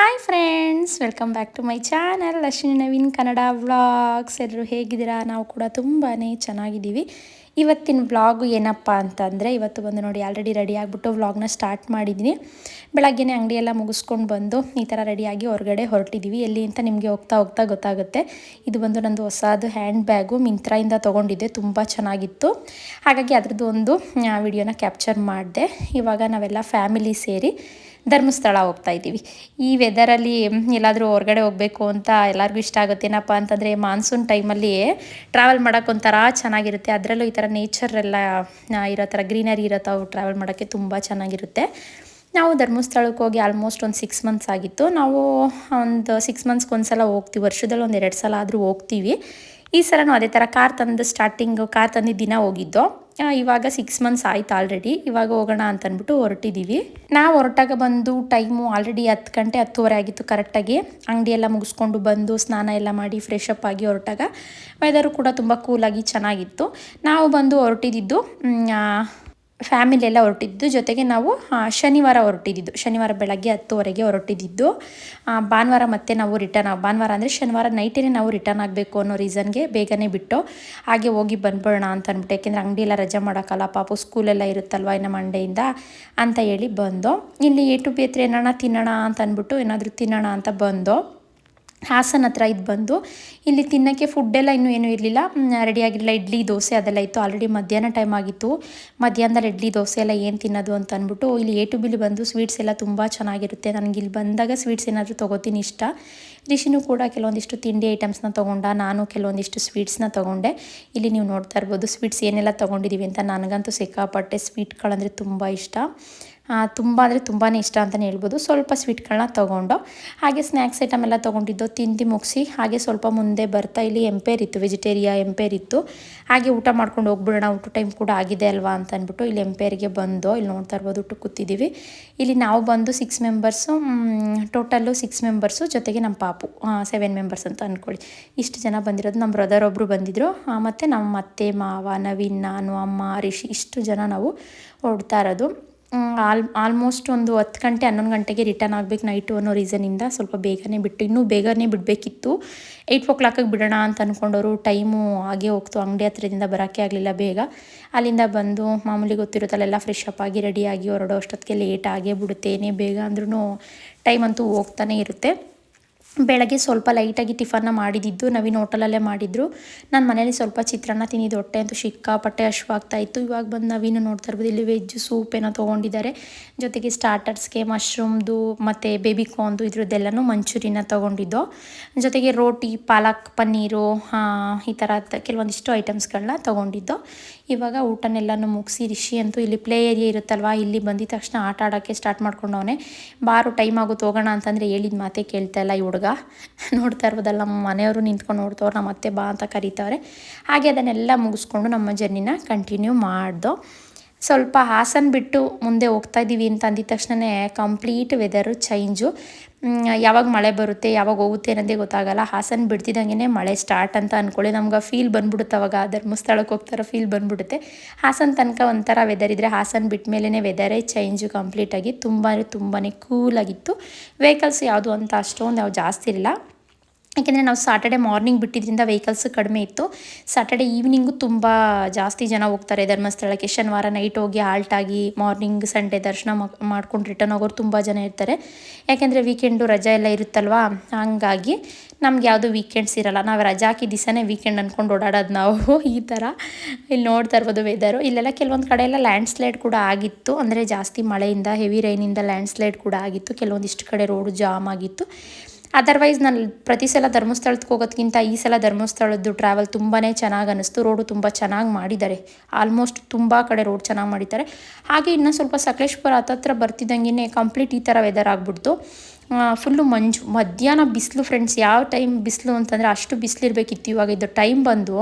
Hi friends welcome back to my channel Ashwini Naveen Kannada vlogs ಎಲ್ಲರೂ ಹೇಗಿದ್ದೀರಾ? ನಾವು ಕೂಡ ತುಂಬಾ ಚೆನ್ನಾಗಿದ್ದೀವಿ. ಇವತ್ತಿನ ವ್ಲಾಗು ಏನಪ್ಪ ಅಂತಂದರೆ, ಇವತ್ತು ಬಂದು ನೋಡಿ ಆಲ್ರೆಡಿ ರೆಡಿ ಆಗಿಬಿಟ್ಟು ವ್ಲಾಗ್ನ ಸ್ಟಾರ್ಟ್ ಮಾಡಿದ್ದೀನಿ. ಬೆಳಗ್ಗೆನೇ ಅಂಗಡಿಯೆಲ್ಲ ಮುಗಿಸ್ಕೊಂಡು ಬಂದು ಈ ಥರ ರೆಡಿಯಾಗಿ ಹೊರಗಡೆ ಹೊರಟಿದ್ದೀವಿ ಎಲ್ಲಿ ಅಂತ ನಿಮಗೆ ಹೋಗ್ತಾ ಹೋಗ್ತಾ ಗೊತ್ತಾಗುತ್ತೆ. ಇದು ಬಂದು ನಂದು ಹೊಸದು ಹ್ಯಾಂಡ್ ಬ್ಯಾಗು ಮಿಂತ್ರಾಯಿಂದ ತೊಗೊಂಡಿದ್ದೆ. ತುಂಬ ಚೆನ್ನಾಗಿತ್ತು. ಹಾಗಾಗಿ ಅದರದ್ದು ಒಂದು ವಿಡಿಯೋನ ಕ್ಯಾಪ್ಚರ್ ಮಾಡಿದೆ. ಇವಾಗ ನಾವೆಲ್ಲ ಫ್ಯಾಮಿಲಿ ಸೇರಿ ಧರ್ಮಸ್ಥಳ ಹೋಗ್ತಾ ಇದ್ದೀವಿ. ಈ ವೆದರಲ್ಲಿ ಎಲ್ಲಾದರೂ ಹೊರಗಡೆ ಹೋಗಬೇಕು ಅಂತ ಎಲ್ಲರಿಗೂ ಇಷ್ಟ ಆಗುತ್ತೆ. ಏನಪ್ಪ ಅಂತಂದರೆ ಮಾನ್ಸೂನ್ ಟೈಮಲ್ಲಿ ಟ್ರಾವೆಲ್ ಮಾಡೋಕ್ಕೆ ಒಂಥರ ಚೆನ್ನಾಗಿರುತ್ತೆ. ಅದರಲ್ಲೂ ಈ ಥರ ನೇಚರ್ ಎಲ್ಲ ಇರೋ ಥರ ಗ್ರೀನರಿ ಇರೋ ತಾವು ಟ್ರಾವೆಲ್ ಮಾಡೋಕ್ಕೆ ತುಂಬ ಚೆನ್ನಾಗಿರುತ್ತೆ. ನಾವು ಧರ್ಮಸ್ಥಳಕ್ಕೆ ಹೋಗಿ ಆಲ್ಮೋಸ್ಟ್ ಒಂದು ಸಿಕ್ಸ್ ಮಂತ್ಸ್ ಆಗಿತ್ತು. ನಾವು ಒಂದು ಸಿಕ್ಸ್ ಮಂತ್ಸ್ಗೆ ಒಂದು ಸಲ ಹೋಗ್ತೀವಿ. ವರ್ಷದಲ್ಲಿ ಒಂದು ಎರಡು ಸಲ ಆದರೂ ಹೋಗ್ತೀವಿ. ಈ ಸಲನೂ ಅದೇ ಥರ ಕಾರ್ ತಂದು ಸ್ಟಾರ್ಟಿಂಗು ಕಾರ್ ತಂದಿದ್ದ ದಿನ ಹೋಗಿದ್ದು ಇವಾಗ ಸಿಕ್ಸ್ ಮಂತ್ಸ್ ಆಯ್ತು ಆಲ್ರೆಡಿ ಇವಾಗ ಹೋಗೋಣ ಅಂತ ಅಂದ್ಬಿಟ್ಟು ಹೊರಟಿದ್ದೀವಿ ನಾವು ಹೊರಟಾಗ ಬಂದು ಟೈಮು ಆಲ್ರೆಡಿ ಹತ್ತು ಗಂಟೆ, ಹತ್ತುವರೆ ಆಗಿತ್ತು ಕರೆಕ್ಟಾಗಿ ಅಂಗಡಿ ಎಲ್ಲ ಮುಗಿಸ್ಕೊಂಡು ಬಂದು ಸ್ನಾನ ಎಲ್ಲ ಮಾಡಿ ಫ್ರೆಶ್ ಅಪ್ ಆಗಿ ಹೊರಟಾಗ ವೆದರು ಕೂಡ ತುಂಬ ಕೂಲಾಗಿ ಚೆನ್ನಾಗಿತ್ತು. ನಾವು ಬಂದು ಹೊರಟಿದ್ದು ಫ್ಯಾಮಿಲಿ ಎಲ್ಲ ಹೊರಟಿದ್ದು, ಜೊತೆಗೆ ನಾವು ಶನಿವಾರ ಹೊರಟಿದ್ದು. ಶನಿವಾರ ಬೆಳಗ್ಗೆ ಹತ್ತುವರೆಗೆ ಹೊರಟಿದ್ದು. ಭಾನುವಾರ ಮತ್ತೆ ನಾವು ರಿಟರ್ನ್ ಭಾನುವಾರ ಅಂದರೆ ಶನಿವಾರ ನೈಟೇ ನಾವು ರಿಟರ್ನ್ ಆಗಬೇಕು ಅನ್ನೋ ರೀಸನ್ಗೆ ಬೇಗನೆ ಬಿಟ್ಟು ಹಾಗೆ ಹೋಗಿ ಬಂದ್ಬಿಡೋಣ ಅಂತ ಅಂದ್ಬಿಟ್ಟು, ಯಾಕೆಂದರೆ ಅಂಗಡಿ ಎಲ್ಲ ರಜೆ ಮಾಡೋಕ್ಕಲ್ಲ, ಪಾಪು ಸ್ಕೂಲೆಲ್ಲ ಇರುತ್ತಲ್ವ ಇನ್ನು ಮಂಡೆಯಿಂದ ಅಂತ ಹೇಳಿ ಬಂದು, ಇಲ್ಲಿ ಎ ಟು ಬಿ ಹತ್ರ ತಿನ್ನೋಣ ಅಂತ ಅಂದ್ಬಿಟ್ಟು ಏನಾದರೂ ತಿನ್ನೋಣ ಅಂತ ಬಂದು ಹಾಸನ ಹತ್ರ ಇದು ಬಂದು, ಇಲ್ಲಿ ತಿನ್ನೋಕ್ಕೆ ಫುಡ್ಡೆಲ್ಲ ಇನ್ನೂ ಏನೂ ಇರಲಿಲ್ಲ. ರೆಡಿಯಾಗಿರಲಿಲ್ಲ ಇಡ್ಲಿ, ದೋಸೆ ಅದೆಲ್ಲ ಇತ್ತು. ಆಲ್ರೆಡಿ ಮಧ್ಯಾಹ್ನ ಟೈಮ್ ಆಗಿತ್ತು. ಮಧ್ಯಾಹ್ನದಲ್ಲಿ ಇಡ್ಲಿ, ದೋಸೆ ಎಲ್ಲ ಏನು ತಿನ್ನೋದು ಅಂತ ಅಂದ್ಬಿಟ್ಟು, ಇಲ್ಲಿ ಏಟು ಬಿಲಿ ಬಂದು ಸ್ವೀಟ್ಸ್ ಎಲ್ಲ ತುಂಬ ಚೆನ್ನಾಗಿರುತ್ತೆ. ನನಗೆ ಇಲ್ಲಿ ಬಂದಾಗ ಸ್ವೀಟ್ಸ್ ಏನಾದರೂ ತೊಗೋತೀನಿ ಇಷ್ಟ. ರಿಷಿನೂ ಕೂಡ ಕೆಲವೊಂದಿಷ್ಟು ತಿಂಡಿ ಐಟಮ್ಸ್ನ ತೊಗೊಂಡ, ನಾನು ಕೆಲವೊಂದಿಷ್ಟು ಸ್ವೀಟ್ಸ್ನ ತೊಗೊಂಡೆ. ಇಲ್ಲಿ ನೀವು ನೋಡ್ತಾ ಇರ್ಬೋದು ಸ್ವೀಟ್ಸ್ ಏನೆಲ್ಲ ತೊಗೊಂಡಿದ್ದೀವಿ ಅಂತ ನನಗಂತೂ ಸಿಕ್ಕಾಪಟ್ಟೆ ಸ್ವೀಟ್ಗಳಂದರೆ ತುಂಬ ಇಷ್ಟ. ತುಂಬ ಅಂದರೆ ತುಂಬಾ ಇಷ್ಟ ಅಂತಲೇ ಹೇಳ್ಬೋದು. ಸ್ವಲ್ಪ ಸ್ವೀಟ್ಗಳನ್ನ ತೊಗೊಂಡು, ಹಾಗೆ ಸ್ನ್ಯಾಕ್ಸ್ ಐಟಮ್ ಎಲ್ಲ ತೊಗೊಂಡಿದ್ದು, ತಿಂದು ಮುಗಿಸಿ, ಹಾಗೆ ಸ್ವಲ್ಪ ಮುಂದೆ ಬರ್ತಾ ಇಲ್ಲಿ ಎಂಪೇರ್ ಇತ್ತು ವೆಜಿಟೇರಿಯಾ ಎಂಪೇರ್ ಇತ್ತು. ಹಾಗೆ ಊಟ ಮಾಡ್ಕೊಂಡು ಹೋಗ್ಬಿಡೋಣ, ಊಟ ಟೈಮ್ ಕೂಡ ಆಗಿದೆ ಅಲ್ವಾ ಅಂತ ಅಂದ್ಬಿಟ್ಟು ಇಲ್ಲಿ ಎಂಪೇರ್ಗೆ ಬಂದು, ಇಲ್ಲಿ ನೋಡ್ತಾ ಇರ್ಬೋದು ಊಟ ಕೂತಿದ್ದೀವಿ ಇಲ್ಲಿ ನಾವು ಬಂದು six members total six members ಜೊತೆಗೆ ನಮ್ಮ ಪಾಪು ಸೆವೆನ್ ಮೆಂಬರ್ಸ್ ಅಂತ ಅಂದ್ಕೊಳ್ಳಿ ಇಷ್ಟು ಜನ ಬಂದಿರೋದು ನಮ್ಮ ಬ್ರದರ್ ಒಬ್ಬರು ಬಂದಿದ್ದರು ಮತ್ತು ನಮ್ಮ ಅತ್ತೆ, ಮಾವ, ನವೀನ್, ನಾನು, ಅಮ್ಮ, ರಿಷಿ, ಇಷ್ಟು ಜನ ನಾವು ಓಡ್ತಾ ಇರೋದು. ಆಲ್ ಆಲ್ಮೋಸ್ಟ್ ಒಂದು ಹತ್ತು ಗಂಟೆ, ಹನ್ನೊಂದು ಗಂಟೆಗೆ ರಿಟರ್ನ್ ಆಗಬೇಕು ನೈಟು ಅನ್ನೋ ರೀಸನಿಂದ ಸ್ವಲ್ಪ ಬೇಗನೆ ಬಿಟ್ಟು, ಇನ್ನೂ ಬೇಗನೆ ಬಿಡಬೇಕಿತ್ತು. ಏಯ್ಟ್ ಓ ಕ್ಲಾಕಿಗೆ ಬಿಡೋಣ ಅಂತ ಅಂದ್ಕೊಂಡವರು ಟೈಮು ಹಾಗೆ ಹೋಗ್ತು. ಅಂಗಡಿ ಹತ್ರದಿಂದ ಬರೋಕ್ಕೆ ಆಗಲಿಲ್ಲ ಬೇಗ. ಅಲ್ಲಿಂದ ಬಂದು ಮಾಮೂಲಿ ಗೊತ್ತಿರುತ್ತಲ್ಲೆಲ್ಲ ಫ್ರೆಶ್ ಅಪ್ ಆಗಿ ರೆಡಿಯಾಗಿ ಹೊರಡೋ ಅಷ್ಟೊತ್ತಿಗೆ ಲೇಟ್ ಆಗೇ ಬಿಡುತ್ತೆ ಏನೇ ಬೇಗ ಅಂದ್ರೂ ಟೈಮ್ ಅಂತೂ ಹೋಗ್ತಾನೆ ಇರುತ್ತೆ. ಬೆಳಗ್ಗೆ ಸ್ವಲ್ಪ ಲೈಟಾಗಿ ಟಿಫನ್ನ ಮಾಡಿದ್ದು ನವೀನ್ ಹೋಟೆಲಲ್ಲೇ ಮಾಡಿದ್ರು. ನಾನು ಮನೇಲಿ ಸ್ವಲ್ಪ ಚಿತ್ರಾನ್ನ ತಿಂದಿದ್ದು, ಹೊಟ್ಟೆ ಅಂತೂ ಸಿಕ್ಕಾಪಟ್ಟೆ ಹಶ್ವಾಗ್ತಾ ಇತ್ತು. ಇವಾಗ ಬಂದು ನವೀನ್ ನೋಡ್ತಾ ಇರ್ಬೋದು, ಇಲ್ಲಿ ವೆಜ್ ಸೂಪ್ ಏನೋ ತೊಗೊಂಡಿದ್ದಾರೆ. ಜೊತೆಗೆ ಸ್ಟಾರ್ಟರ್ಸ್ಗೆ ಮಶ್ರೂಮ್ದು ಮತ್ತು ಬೇಬಿ ಕಾರ್ನ್ದು ಇದ್ರದ್ದೆಲ್ಲನೂ ಮಂಚೂರಿನ ತೊಗೊಂಡಿದ್ದು. ಜೊತೆಗೆ ರೋಟಿ, ಪಾಲಕ್, ಪನ್ನೀರು ಈ ಥರ ಕೆಲವೊಂದಿಷ್ಟು ಐಟಮ್ಸ್ಗಳನ್ನ ತೊಗೊಂಡಿದ್ದು. ಇವಾಗ ಊಟನೆಲ್ಲನೂ ಮುಗಿಸಿ ರಿಷಿ ಅಂತೂ ಇಲ್ಲಿ ಪ್ಲೇ ಏರಿಯಾ ಇರುತ್ತಲ್ವ? ಇಲ್ಲಿ ಬಂದಿದ ತಕ್ಷಣ ಆಟ ಆಡೋಕ್ಕೆ ಸ್ಟಾರ್ಟ್ ಮಾಡ್ಕೊಂಡವನೆ. ಬಾರು ಟೈಮ್ ಆಗುತ್ತೆ ಹೋಗೋಣ ಅಂತಂದರೆ ಹೇಳಿದ ಮಾತೇ ಕೇಳ್ತಾ ಇಲ್ಲ ಈ ಹುಡುಗ. ನೋಡ್ತಾ ಇರ್ಬೋದಲ್ಲ, ನಮ್ಮ ಮನೆಯವರು ನಿಂತ್ಕೊಂಡು ನೋಡ್ತವ್ರು ನಮ್ಮ ಅತ್ತೆ ಬಾ ಅಂತ ಕರೀತವ್ರೆ. ಹಾಗೆ ಅದನ್ನೆಲ್ಲ ಮುಗಿಸ್ಕೊಂಡು ನಮ್ಮ ಜರ್ನಿನ ಕಂಟಿನ್ಯೂ ಮಾಡ್ದೋ. ಸ್ವಲ್ಪ ಹಾಸನ ಬಿಟ್ಟು ಮುಂದೆ ಹೋಗ್ತಾ ಇದ್ದೀವಿ ಅಂತ ಅಂದಿದ ತಕ್ಷಣವೇ ಕಂಪ್ಲೀಟ್ ವೆದರು ಚೇಂಜು ಯಾವಾಗ ಮಳೆ ಬರುತ್ತೆ, ಯಾವಾಗ ಹೋಗುತ್ತೆ ಅನ್ನೋದೇ ಗೊತ್ತಾಗಲ್ಲ. ಹಾಸನ ಬಿಡ್ತಿದ್ದಂಗೆ ಮಳೆ ಸ್ಟಾರ್ಟ್ ಅಂತ ಅಂದ್ಕೊಳ್ಳಿ ನಮ್ಗೆ ಫೀಲ್ ಬಂದ್ಬಿಡುತ್ತೆ ಅವಾಗ. ಧರ್ಮಸ್ಥಳಕ್ಕೆ ಹೋಗ್ತಾರೋ ಫೀಲ್ ಬಂದ್ಬಿಡುತ್ತೆ. ಹಾಸನ ತನಕ ಒಂಥರ ವೆದರ್ ಇದ್ದರೆ ಹಾಸನ ಬಿಟ್ಟ ಮೇಲೇ ವೆದರೇ ಚೇಂಜು ಕಂಪ್ಲೀಟಾಗಿ ತುಂಬ ತುಂಬಾ ಕೂಲಾಗಿತ್ತು ವೆಹಿಕಲ್ಸ್ ಯಾವುದು ಅಂತ ಅಷ್ಟೊಂದು ಯಾವ ಜಾಸ್ತಿ ಇರಲಿಲ್ಲ. ಯಾಕೆಂದರೆ ನಾವು ಸಾಟರ್ಡೆ ಮಾರ್ನಿಂಗ್ ಬಿಟ್ಟಿದ್ದರಿಂದ ವೆಹಿಕಲ್ಸ್ ಕಡಿಮೆ ಇತ್ತು. ಸಾಟರ್ಡೆ ಈವ್ನಿಂಗು ತುಂಬ ಜಾಸ್ತಿ ಜನ ಹೋಗ್ತಾರೆ ಧರ್ಮಸ್ಥಳಕ್ಕೆ. ಶನಿವಾರ ನೈಟ್ ಹೋಗಿ ಹಾಲ್ಟ್ ಆಗಿ ಮಾರ್ನಿಂಗ್ ಸಂಡೇ ದರ್ಶನ ಮಾಡ್ಕೊಂಡು ರಿಟರ್ನ್ ಹೋಗೋರು ತುಂಬ ಜನ ಇರ್ತಾರೆ. ಯಾಕೆಂದರೆ ವೀಕೆಂಡು ರಜಾ ಎಲ್ಲ ಇರುತ್ತಲ್ವಾ? ಹಾಗಾಗಿ ನಮ್ಗೆ ಯಾವುದು ವೀಕೆಂಡ್ಸ್ ಇರಲ್ಲ. ನಾವು ರಜಾ ಹಾಕಿ ದಿವಸನೇ ವೀಕೆಂಡ್ ಅಂದ್ಕೊಂಡು ಓಡಾಡೋದು ನಾವು. ಈ ಥರ ಇಲ್ಲಿ ನೋಡ್ತಾ ಇರ್ಬೋದು ವೆದರು ಇಲ್ಲೆಲ್ಲ ಕೆಲವೊಂದು ಕಡೆ ಎಲ್ಲ ಲ್ಯಾಂಡ್ ಸ್ಲೈಡ್ ಕೂಡ ಆಗಿತ್ತು. ಅಂದರೆ ಜಾಸ್ತಿ ಮಳೆಯಿಂದ ಹೆವಿ ರೈನಿಂದ ಲ್ಯಾಂಡ್ ಸ್ಲೈಡ್ ಕೂಡ ಆಗಿತ್ತು. ಕೆಲವೊಂದಿಷ್ಟು ಕಡೆ ರೋಡು ಜಾಮ್ ಆಗಿತ್ತು. ಅದರ್ವೈಸ್ ನಾನು ಪ್ರತಿ ಸಲ ಧರ್ಮಸ್ಥಳಕ್ಕೆ ಹೋಗೋದ್ಕಿಂತ ಈ ಸಲ ಧರ್ಮಸ್ಥಳದ್ದು ಟ್ರಾವೆಲ್ ತುಂಬಾ ಚೆನ್ನಾಗಿ ಅನ್ನಿಸ್ತು ರೋಡು ತುಂಬ ಚೆನ್ನಾಗಿ ಮಾಡಿದ್ದಾರೆ. ಆಲ್ಮೋಸ್ಟ್ ತುಂಬ ಕಡೆ ರೋಡ್ ಚೆನ್ನಾಗಿ ಮಾಡಿದ್ದಾರೆ. ಹಾಗೆ ಇನ್ನೂ ಸ್ವಲ್ಪ ಸಕಲೇಶ್ಪುರ ಹತ್ತತ್ರ ಬರ್ತಿದ್ದಂಗೆ ಕಂಪ್ಲೀಟ್ ಈ ಥರ ವೆದರ್ ಆಗಿಬಿಡ್ತು. ಫುಲ್ಲು ಮಂಜು, ಮಧ್ಯಾಹ್ನ ಬಿಸಿಲು ಫ್ರೆಂಡ್ಸ್ ಯಾವ ಟೈಮ್ ಬಿಸಿಲು ಅಂತಂದರೆ ಅಷ್ಟು ಬಿಸಿಲಿರಬೇಕಿತ್ತು ಇವಾಗ. ಇದು ಟೈಮ್ ಬಂದು